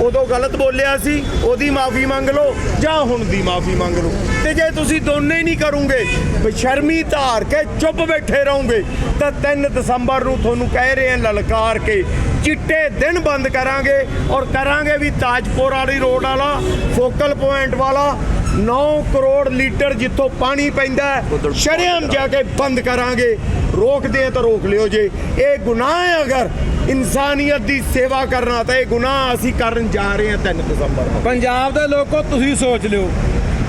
ਉਦੋਂ ਗਲਤ ਬੋਲਿਆ ਸੀ ਉਹਦੀ ਮਾਫੀ ਮੰਗ ਲਓ ਜਾਂ ਹੁਣ ਦੀ ਮਾਫੀ ਮੰਗ ਲਓ। ਤੇ ਜੇ ਤੁਸੀਂ ਦੋਨੇ ਹੀ ਨਹੀਂ ਕਰੋਗੇ ਬਸ਼ਰਮੀ ਧਾਰ ਕੇ ਚੁੱਪ ਬੈਠੇ ਰਹੋਗੇ ਤਾਂ 3 ਦਸੰਬਰ ਨੂੰ ਤੁਹਾਨੂੰ ਕਹਿ ਰਹੇ ਹਾਂ ਲਲਕਾਰ ਕੇ ਚਿੱਟੇ ਦਿਨ ਬੰਦ ਕਰਾਂਗੇ ਔਰ ਕਰਾਂਗੇ ਵੀ ਤਾਜਪੁਰ ਵਾਲੀ ਰੋਡ ਵਾਲਾ ਫੋਕਲ ਪੁਆਇੰਟ ਵਾਲਾ 9 ਕਰੋੜ ਲੀਟਰ ਜਿੱਥੋਂ ਪਾਣੀ ਪੈਂਦਾ ਹੈ ਸ਼ਰੇਆਮ ਜਾ ਕੇ ਬੰਦ ਕਰਾਂਗੇ। ਰੋਕਦੇ ਆ ਤਾਂ ਰੋਕ ਲਿਓ ਜੇ। ਇਹ ਗੁਨਾਹ ਹੈ ਅਗਰ ਇਨਸਾਨੀਅਤ ਦੀ ਸੇਵਾ ਕਰਨਾ ਤਾਂ ਇਹ ਗੁਨਾਹ ਅਸੀਂ ਕਰਨ ਜਾ ਰਹੇ ਹਾਂ 3 ਦਸੰਬਰ ਨੂੰ। ਪੰਜਾਬ ਦੇ ਲੋਕੋ ਤੁਸੀਂ ਸੋਚ ਲਿਓ।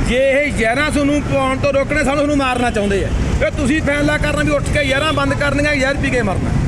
ਜੇ ਇਹ ਜ਼ਹਿਰਾਂ ਤੁਹਾਨੂੰ ਪਾਉਣ ਤੋਂ ਰੋਕਣੇ ਸਾਨੂੰ ਤੁਹਾਨੂੰ ਮਾਰਨਾ ਚਾਹੁੰਦੇ ਆ। ਇਹ ਤੁਸੀਂ ਫੈਸਲਾ ਕਰਨਾ ਵੀ ਉੱਠ ਕੇ ਜ਼ਹਿਰਾਂ ਬੰਦ ਕਰਨੀਆਂ ਜ਼ਹਿਰ ਪੀ ਕੇ ਮਰਨਾ।